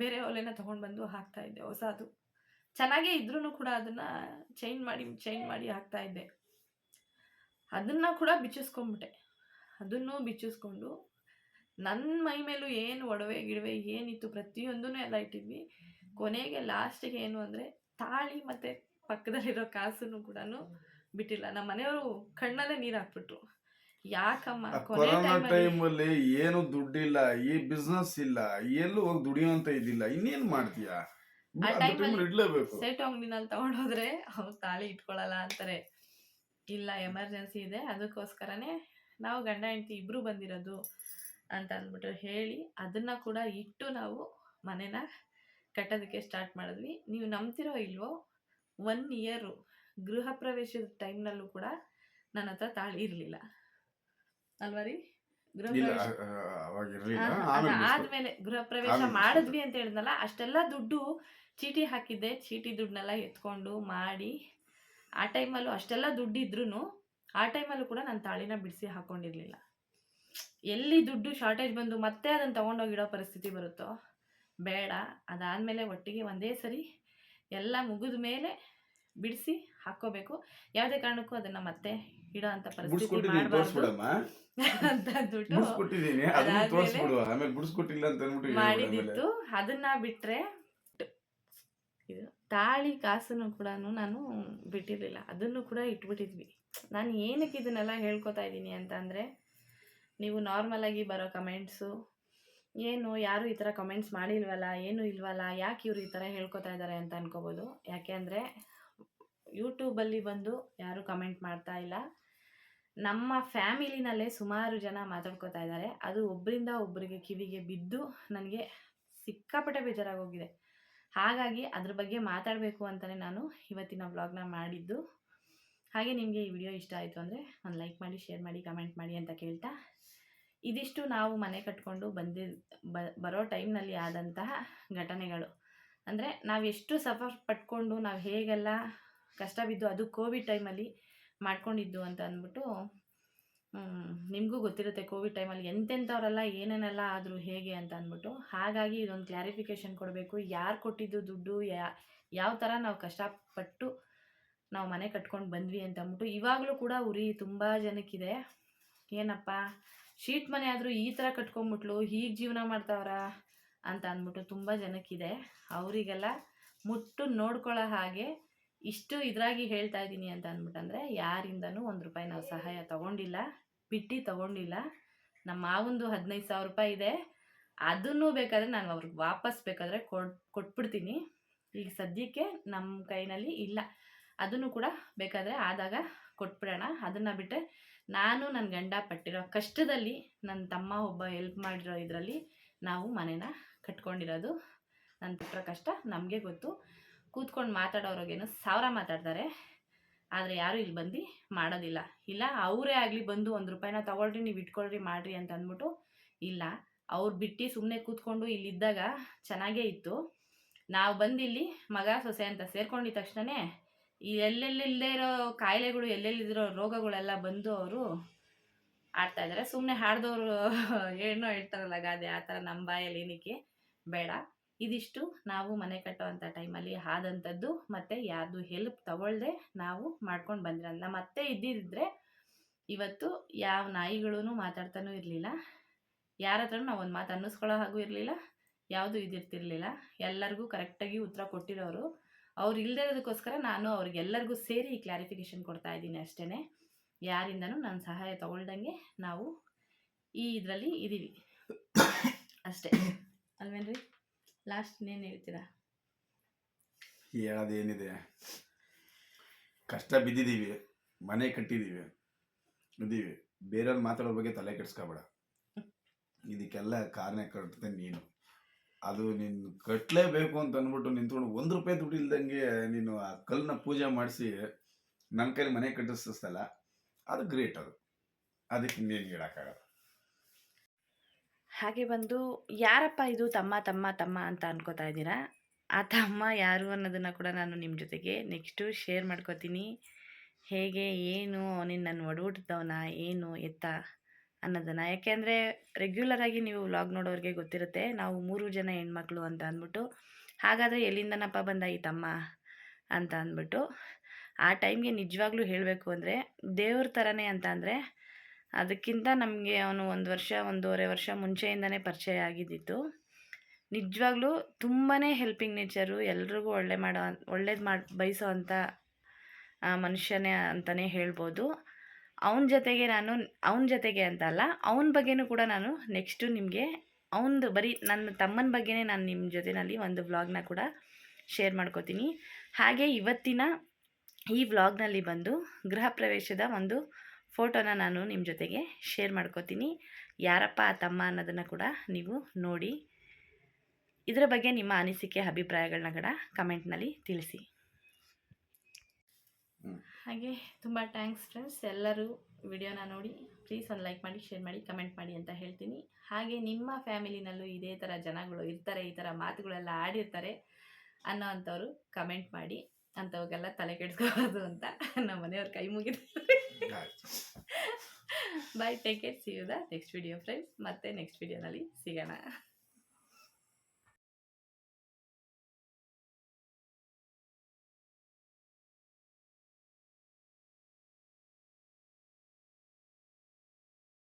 [SPEAKER 1] ಬೇರೆ ಓಲೆನ ತೊಗೊಂಡು ಬಂದು ಹಾಕ್ತಾ ಇದ್ದೆ, ಹೊಸದು. ಚೆನ್ನಾಗೇ ಇದ್ರೂ ಕೂಡ ಅದನ್ನು ಚೇಂಜ್ ಮಾಡಿ ಚೇಂಜ್ ಮಾಡಿ ಹಾಕ್ತಾ ಇದ್ದೆ. ಅದನ್ನು ಕೂಡ ಬಿಚ್ಚಿಸ್ಕೊಂಬಿಟ್ಟೆ. ಅದನ್ನು ಬಿಚ್ಚಿಸ್ಕೊಂಡು ನನ್ನ ಮೈ ಮೇಲೂ ಏನು ಒಡವೆ, ಗಿಡವೆ ಏನಿತ್ತು ಪ್ರತಿಯೊಂದೂ ಎಲ್ಲ ಇಟ್ಟಿದ್ವಿ. ಕೊನೆಗೆ ಲಾಸ್ಟಿಗೆ ಏನು ಅಂದರೆ ತಾಳಿ ಮತ್ತೆ ಪಕ್ಕದಲ್ಲಿರೋ ಕಾಸನ್ನು ಕೂಡ ಬಿಟ್ಟಿಲ್ಲ. ನಮ್ಮ ಮನೆಯವರು ಕಣ್ಣಲ್ಲೇ ನೀರು ಹಾಕ್ಬಿಟ್ರು. ಯಾಕಮ್ಮ? ಕೊನೆ
[SPEAKER 2] ಕೊರೋನಾ
[SPEAKER 1] ಟೈಮಲ್ಲಿ
[SPEAKER 2] ಟೈಮಲ್ಲಿ ಏನು ದುಡ್ಡಿಲ್ಲ ಈ ಬಿಸ್ನೆಸ್ ಇಲ್ಲ ಎಲ್ಲೂ ಹೋಗಿ ದುಡಿಯುವಂತ ಇದಿಲ್ಲ ಇನ್ನೇನ್ ಮಾಡ್ತೀಯಾ?
[SPEAKER 1] ಆ
[SPEAKER 2] ಇಡ್ಲೇಬೇಕು.
[SPEAKER 1] ಸೇಟು ಅಂಗಡಿನಲ್ಲಿ ತಗೊಂಡೋದ್ರೆ ಅವ್ರು ತಾಳಿ ಇಟ್ಕೊಳ್ಳಲ್ಲ ಅಂತಾರೆ. ಇಲ್ಲ ಎಮರ್ಜೆನ್ಸಿ ಇದೆ. ಅದಕ್ಕೋಸ್ಕರನೇ ನಾವು ಗಂಡ ಹೆಂಡತಿ ಇಬ್ರು ಬಂದಿರೋದು ಅಂತ ಅಂದ್ಬಿಟ್ಟು ಹೇಳಿ ಅದನ್ನ ಕೂಡ ಇಟ್ಟು ನಾವು ಮನೆನ ಕಟ್ಟೋದಕ್ಕೆ ಸ್ಟಾರ್ಟ್ ಮಾಡಿದ್ವಿ. ನೀವು ನಂಬ್ತಿರೋ ಇಲ್ವೋ ಒನ್ ಇಯರು ಗೃಹ ಪ್ರವೇಶದ ಟೈಮ್ನಲ್ಲೂ ಕೂಡ ನನ್ನ ಹತ್ರ ತಾಳಿ ಇರಲಿಲ್ಲ. ಅಲ್ವಾ ರೀ? ಆದ್ಮೇಲೆ ಗೃಹ ಪ್ರವೇಶ ಮಾಡಿದ್ವಿ ಅಂತ ಹೇಳಿದ್ನಲ್ಲ ಅಷ್ಟೆಲ್ಲ ದುಡ್ಡು ಚೀಟಿ ಹಾಕಿದ್ದೆ. ಚೀಟಿ ದುಡ್ಡನ್ನೆಲ್ಲ ಎತ್ಕೊಂಡು ಮಾಡಿ ಆ ಟೈಮಲ್ಲೂ ಅಷ್ಟೆಲ್ಲ ದುಡ್ಡು ಇದ್ರೂ ಆ ಟೈಮಲ್ಲೂ ಕೂಡ ನಾನು ತಾಳಿನ ಬಿಡಿಸಿ ಹಾಕೊಂಡಿರ್ಲಿಲ್ಲ. ಎಲ್ಲಿ ದುಡ್ಡು ಶಾರ್ಟೇಜ್ ಬಂದು ಮತ್ತೆ ಅದನ್ನು ತಗೊಂಡೋಗಿಡೋ ಪರಿಸ್ಥಿತಿ ಬರುತ್ತೋ? ಬೇಡ. ಅದಾದಮೇಲೆ ಒಟ್ಟಿಗೆ ಒಂದೇ ಸರಿ ಎಲ್ಲ ಮುಗಿದ ಮೇಲೆ ಬಿಡಿಸಿ ಹಾಕ್ಕೋಬೇಕು. ಯಾವುದೇ ಕಾರಣಕ್ಕೂ ಅದನ್ನು ಮತ್ತೆ ಇಡೋ ಅಂತ ಪರಿಸ್ಥಿತಿ ಮಾಡಬಾರ್ದು. ಅಂತ ಅಂದ್ಬಿಟ್ಟು ಮಾಡಿದಿತ್ತು. ಅದನ್ನ ಬಿಟ್ರೆ ಇದು ತಾಳಿ ಕಾಸನ್ನು ಕೂಡ ನಾನು ಬಿಟ್ಟಿರಲಿಲ್ಲ. ಅದನ್ನು ಕೂಡ ಇಟ್ಬಿಟ್ಟಿದ್ವಿ. ನಾನು ಏನಕ್ಕೆ ಇದನ್ನೆಲ್ಲ ಹೇಳ್ಕೊತಾ ಇದ್ದೀನಿ ಅಂತ ಅಂದರೆ ನೀವು ನಾರ್ಮಲ್ ಆಗಿ ಬರೋ ಕಮೆಂಟ್ಸು ಏನು, ಯಾರು ಈ ಥರ ಕಮೆಂಟ್ಸ್ ಮಾಡಿಲ್ವಲ್ಲ, ಏನು ಇಲ್ವಲ್ಲ, ಯಾಕೆ ಇವರು ಈ ಥರ ಹೇಳ್ಕೊತಾ ಇದ್ದಾರೆ ಅಂತ ಅನ್ಕೋಬೋದು. ಯಾಕೆ ಅಂದರೆ ಯೂಟ್ಯೂಬಲ್ಲಿ ಬಂದು ಯಾರೂ ಕಮೆಂಟ್ ಮಾಡ್ತಾ ಇಲ್ಲ. ನಮ್ಮ ಫ್ಯಾಮಿಲಿನಲ್ಲೇ ಸುಮಾರು ಜನ ಮಾತಾಡ್ಕೋತಾ ಇದ್ದಾರೆ ಅದು ಒಬ್ಬರಿಂದ ಒಬ್ಬರಿಗೆ ಕಿವಿಗೆ ಬಿದ್ದು ನನಗೆ ಸಿಕ್ಕಾಪಟ್ಟೆ ಬೇಜಾರಾಗೋಗಿದೆ. ಹಾಗಾಗಿ ಅದ್ರ ಬಗ್ಗೆ ಮಾತಾಡಬೇಕು ಅಂತಲೇ ನಾನು ಇವತ್ತಿನ ವ್ಲಾಗ್ನ ಮಾಡಿದ್ದು. ಹಾಗೆ ನಿಮಗೆ ಈ ವಿಡಿಯೋ ಇಷ್ಟ ಆಯಿತು ಅಂದರೆ ಒಂದು ಲೈಕ್ ಮಾಡಿ ಶೇರ್ ಮಾಡಿ ಕಮೆಂಟ್ ಮಾಡಿ ಅಂತ ಕೇಳ್ತಾ ಇದಿಷ್ಟು ನಾವು ಮನೆ ಕಟ್ಕೊಂಡು ಬಂದಿ ಬ, ಬರೋ ಟೈಮ್ನಲ್ಲಿ ಆದಂತಹ ಘಟನೆಗಳು. ಅಂದರೆ ನಾವು ಎಷ್ಟು ಸಫರ್ ಪಟ್ಕೊಂಡು ನಾವು ಹೇಗೆಲ್ಲ ಕಷ್ಟ ಬಿದ್ದು ಅದು ಕೋವಿಡ್ ಟೈಮಲ್ಲಿ ಮಾಡ್ಕೊಂಡಿದ್ದು ಅಂತ ಅಂದ್ಬಿಟ್ಟು ನಿಮಗೂ ಗೊತ್ತಿರುತ್ತೆ ಕೋವಿಡ್ ಟೈಮಲ್ಲಿ ಎಂತೆಂಥವರೆಲ್ಲ ಏನೇನೆಲ್ಲ ಆದರೂ ಹೇಗೆ ಅಂತ ಅಂದ್ಬಿಟ್ಟು. ಹಾಗಾಗಿ ಇದೊಂದು ಕ್ಲಾರಿಫಿಕೇಷನ್ ಕೊಡಬೇಕು. ಯಾರು ಕೊಟ್ಟಿದ್ದು ದುಡ್ಡು, ಯಾ, ಯಾವ ಥರ ನಾವು ಕಷ್ಟಪಟ್ಟು ನಾವು ಮನೆ ಕಟ್ಕೊಂಡು ಬಂದ್ವಿ ಅಂತ ಅಂದ್ಬಿಟ್ಟು ಇವಾಗಲೂ ಕೂಡ ಉರಿ ತುಂಬ ಜನಕ್ಕಿದೆ. ಏನಪ್ಪ ಶೀಟ್ ಮನೆ ಆದರೂ ಈ ಥರ ಕಟ್ಕೊಂಬಿಟ್ಲು, ಹೀಗೆ ಜೀವನ ಮಾಡ್ತಾವ್ರ ಅಂತ ಅಂದ್ಬಿಟ್ಟು ತುಂಬ ಜನಕ್ಕಿದೆ. ಅವರಿಗೆಲ್ಲ ಮುಟ್ಟು ನೋಡ್ಕೊಳ್ಳೋ ಹಾಗೆ ಇಷ್ಟು ಇದ್ರಾಗಿ ಹೇಳ್ತಾ ಇದ್ದೀನಿ ಅಂತ ಅಂದ್ಬಿಟ್ಟಂದರೆ, ಯಾರಿಂದನೂ ಒಂದು ರೂಪಾಯಿ ನಾವು ಸಹಾಯ ತಗೊಂಡಿಲ್ಲ ಬಿಟ್ಟು ತಗೊಂಡಿಲ್ಲ. ನಮ್ಮ ಮಾವಂದು ಹದಿನೈದು ಸಾವಿರ ರೂಪಾಯಿ ಇದೆ. ಅದನ್ನು ಬೇಕಾದರೆ ನಾನು ಅವ್ರಿಗೆ ವಾಪಸ್ ಬೇಕಾದರೆ ಕೊಡ್, ಕೊಟ್ಬಿಡ್ತೀನಿ. ಈಗ ಸದ್ಯಕ್ಕೆ ನಮ್ಮ ಕೈನಲ್ಲಿ ಇಲ್ಲ. ಅದನ್ನು ಕೂಡ ಬೇಕಾದರೆ ಆದಾಗ ಕೊಟ್ಬಿಡೋಣ. ಅದನ್ನು ಬಿಟ್ಟರೆ ನಾನು ನನ್ನ ಗಂಡ ಪಟ್ಟಿರೋ ಕಷ್ಟದಲ್ಲಿ ನನ್ನ ತಮ್ಮ ಒಬ್ಬ ಹೆಲ್ಪ್ ಮಾಡಿರೋ ಇದರಲ್ಲಿ ನಾವು ಮನೇನ ಕಟ್ಕೊಂಡಿರೋದು. ನನ್ನ ಪಟ್ಟಿರೋ ಕಷ್ಟ ನಮಗೆ ಗೊತ್ತು. ಕೂತ್ಕೊಂಡು ಮಾತಾಡೋರಿಗೇನು ಸಾವಿರ ಮಾತಾಡ್ತಾರೆ. ಆದರೆ ಯಾರೂ ಇಲ್ಲಿ ಬಂದು ಮಾಡೋದಿಲ್ಲ. ಇಲ್ಲ, ಅವರೇ ಆಗಲಿ ಬಂದು ಒಂದು ರೂಪಾಯಿನ ತೊಗೊಳ್ರಿ, ನೀವು ಇಟ್ಕೊಳ್ರಿ, ಮಾಡಿರಿ ಅಂತ ಅಂದ್ಬಿಟ್ಟು ಇಲ್ಲ. ಅವ್ರು ಬಿಟ್ಟು ಸುಮ್ಮನೆ ಕೂತ್ಕೊಂಡು ಇಲ್ಲಿದ್ದಾಗ ಚೆನ್ನಾಗೇ ಇತ್ತು. ನಾವು ಬಂದಿಲ್ಲಿ ಮಗ ಸೊಸೆ ಅಂತ ಸೇರ್ಕೊಂಡಿದ ತಕ್ಷಣವೇ ಈ ಎಲ್ಲೆಲ್ಲಿಲ್ಲದೆ ಇರೋ ಕಾಯಿಲೆಗಳು ಎಲ್ಲೆಲ್ಲಿರೋ ರೋಗಗಳೆಲ್ಲ ಬಂದು ಅವರು ಆಡ್ತಾ ಇದ್ದಾರೆ ಸುಮ್ಮನೆ ಹಾಡ್ದವ್ರು <laughs> ಏನೋ ಹೇಳ್ತಾರಲ್ಲ ಗಾದೆ, ಆ ಥರ ನಮ್ಮ ಬಾಯಲ್ಲಿ ಏನಕ್ಕೆ? ಬೇಡ. ಇದಿಷ್ಟು. ನಾವು ಮನೆ ಕಟ್ಟುವಂಥ ಟೈಮಲ್ಲಿ ಆದಂಥದ್ದು. ಮತ್ತು ಯಾರ್ದು ಹೆಲ್ಪ್ ತಗೊಳ್ಳದೆ ನಾವು ಮಾಡ್ಕೊಂಡು ಬಂದಿರಲ್ಲ ನಮ್ಮ ಅತ್ತೆ ಇದ್ದಿದ್ದರೆ ಇವತ್ತು ಯಾವ ನಾಯಿಗಳೂ ಮಾತಾಡ್ತಾನೂ ಇರಲಿಲ್ಲ. ಯಾರ ಹತ್ರನೂ ನಾವು ಒಂದು ಮಾತು ಅನ್ನಿಸ್ಕೊಳ್ಳೋ ಹಾಗೂ ಇರಲಿಲ್ಲ. ಯಾವುದು ಇದಿರ್ತಿರ್ಲಿಲ್ಲ. ಎಲ್ಲರಿಗೂ ಕರೆಕ್ಟಾಗಿ ಉತ್ತರ ಕೊಟ್ಟಿರೋರು. ಅವ್ರು ಇಲ್ಲದೇ ಇರೋದಕ್ಕೋಸ್ಕರ ನಾನು ಅವ್ರಿಗೆಲ್ಲರಿಗೂ ಸೇರಿ ಈ ಕ್ಲಾರಿಫಿಕೇಷನ್ ಕೊಡ್ತಾ ಇದ್ದೀನಿ ಅಷ್ಟೇ ಯಾರಿಂದನೂ ನಾನು ಸಹಾಯ ತಗೊಳ್ದಂಗೆ ನಾವು ಈ ಇದರಲ್ಲಿ ಇದ್ದೀವಿ ಅಷ್ಟೇ. ಅಲ್ವೇನ್ರಿ? ಲಾಸ್ಟ್ ಇನ್ನೇನು ಹೇಳ್ತೀರಾ?
[SPEAKER 2] ಹೇಳೋದೇನಿದೆ? ಕಷ್ಟ ಬಿದ್ದಿದ್ದೀವಿ. ಮನೆ ಕಟ್ಟಿದ್ದೀವಿ. ಇದ್ದೀವಿ ಬೇರೆಯವ್ರು ಮಾತಾಡೋ ಬಗ್ಗೆ ತಲೆ ಕೆಡಿಸ್ಕೊಬೇಡ. ಇದಕ್ಕೆಲ್ಲ ಕಾರಣ ಕಟ್ಟುತ್ತೆ ನೀನು. ಅದು ನೀನು ಕಟ್ಟಲೇಬೇಕು ಅಂತ ಅಂದ್ಬಿಟ್ಟು ನಿಂತ್ಕೊಂಡು ಒಂದು ರೂಪಾಯಿ ದುಡ್ಡು ಇಲ್ದಂಗೆ ನೀನು ಆ ಕಲ್ನ ಪೂಜೆ ಮಾಡಿಸಿ ನನ್ನ ಕೈಲಿ ಮನೆ ಕಟ್ಟಿಸ್ತಲ್ಲ ಅದು ಗ್ರೇಟ್ ಅದು. ಅದಕ್ಕೆ ಇನ್ನೇನು ಹೇಳೋಕ್ಕಾಗಲ್ಲ.
[SPEAKER 1] ಹಾಗೆ ಬಂದು, ಯಾರಪ್ಪ ಇದು ತಮ್ಮ ತಮ್ಮ ತಮ್ಮ ಅಂತ ಅನ್ಕೋತಾ ಇದ್ದೀರಾ? ಆ ತಮ್ಮ ಯಾರು ಅನ್ನೋದನ್ನು ಕೂಡ ನಾನು ನಿಮ್ಮ ಜೊತೆಗೆ ನೆಕ್ಸ್ಟು ಶೇರ್ ಮಾಡ್ಕೋತೀನಿ. ಹೇಗೆ, ಏನು ಅವನಿಗೆ ನನ್ನ ಒಡಹುಟ್ಟಿದವನ ಏನು, ಎತ್ತ? ಅನ್ನೋದನ್ನು. ಯಾಕೆಂದರೆ ರೆಗ್ಯುಲರಾಗಿ ನೀವು ವ್ಲಾಗ್ ನೋಡೋರಿಗೆ ಗೊತ್ತಿರುತ್ತೆ, ನಾವು ಮೂರು ಜನ ಹೆಣ್ಮಕ್ಳು ಅಂತ ಅಂದ್ಬಿಟ್ಟು. ಹಾಗಾದರೆ ಎಲ್ಲಿಂದನಪ್ಪ ಬಂದ ಈ ತಮ್ಮ ಅಂತ ಅಂದ್ಬಿಟ್ಟು. ಆ ಟೈಮ್ಗೆ ನಿಜವಾಗ್ಲೂ ಹೇಳಬೇಕು ಅಂದರೆ, ದೇವ್ರ ಥರನೇ ಅಂತ ಅಂದರೆ, ಅದಕ್ಕಿಂತ ನಮಗೆ ಅವನು ಒಂದು ವರ್ಷ, ಒಂದೂವರೆ ವರ್ಷ ಮುಂಚೆಯಿಂದನೇ ಪರಿಚಯ ಆಗಿದ್ದಿತ್ತು ನಿಜವಾಗ್ಲೂ ತುಂಬಾ ಹೆಲ್ಪಿಂಗ್ ನೇಚರು ಎಲ್ರಿಗೂ ಒಳ್ಳೆ ಮಾಡೋ, ಒಳ್ಳೇದು ಮಾಡಿ, ಬಯಸೋ ಅಂಥ ಮನುಷ್ಯನೇ ಅಂತಲೇ ಹೇಳ್ಬೋದು. ಅವನ ಜೊತೆಗೆ ನಾನು, ಅವನ ಜೊತೆಗೆ ಅಂತ ಅಲ್ಲ, ಅವನ ಬಗ್ಗೆನೂ ಕೂಡ ನಾನು ನೆಕ್ಸ್ಟು ನಿಮಗೆ ಅವನದು ಬರೀ ನನ್ನ ತಮ್ಮನ ಬಗ್ಗೆನೇ ನಾನು ನಿಮ್ಮ ಜೊತೆಯಲ್ಲಿ ಒಂದು ವ್ಲಾಗ್ನ ಕೂಡ ಶೇರ್ ಮಾಡ್ಕೋತೀನಿ. ಹಾಗೆ ಇವತ್ತಿನ ಈ ವ್ಲಾಗ್ನಲ್ಲಿ ಬಂದು ಗೃಹ ಪ್ರವೇಶದ ಒಂದು ಫೋಟೋನ ನಾನು ನಿಮ್ಮ ಜೊತೆಗೆ ಶೇರ್ ಮಾಡ್ಕೋತೀನಿ. ಯಾರಪ್ಪ ಆ ತಮ್ಮ ಅನ್ನೋದನ್ನು ಕೂಡ ನೀವು ನೋಡಿ. ಇದರ ಬಗ್ಗೆ ನಿಮ್ಮ ಅನಿಸಿಕೆ ಅಭಿಪ್ರಾಯಗಳನ್ನ ಕೂಡ ಕಮೆಂಟ್ನಲ್ಲಿ ತಿಳಿಸಿ. ಹಾಗೆ ತುಂಬ ಥ್ಯಾಂಕ್ಸ್ ಫ್ರೆಂಡ್ಸ್. ಎಲ್ಲರೂ ವಿಡಿಯೋನ ನೋಡಿ ಪ್ಲೀಸ್ ಒಂದು ಲೈಕ್ ಮಾಡಿ ಶೇರ್ ಮಾಡಿ ಕಮೆಂಟ್ ಮಾಡಿ ಅಂತ ಹೇಳ್ತೀನಿ. ಹಾಗೆ ನಿಮ್ಮ ಫ್ಯಾಮಿಲಿನಲ್ಲೂ ಇದೇ ಥರ ಜನಗಳು ಇರ್ತಾರೆ ಈ ಥರ ಮಾತುಗಳೆಲ್ಲ ಆಡಿರ್ತಾರೆ ಅನ್ನೋ ಅಂಥವ್ರು ಕಮೆಂಟ್ ಮಾಡಿ ಅಂಥವಾಗೆಲ್ಲ ತಲೆ ಕೆಡ್ಸ್ಕೋಬಾರ್ದು ಅಂತ ನಮ್ಮ ಮನೆಯವ್ರ ಕೈ ಮುಗಿದ bye take it see you the next video friends ಮತ್ತೆ ನೆಕ್ಸ್ಟ್ ವಿಡಿಯೋನಲ್ಲಿ ಸಿಗೋಣ.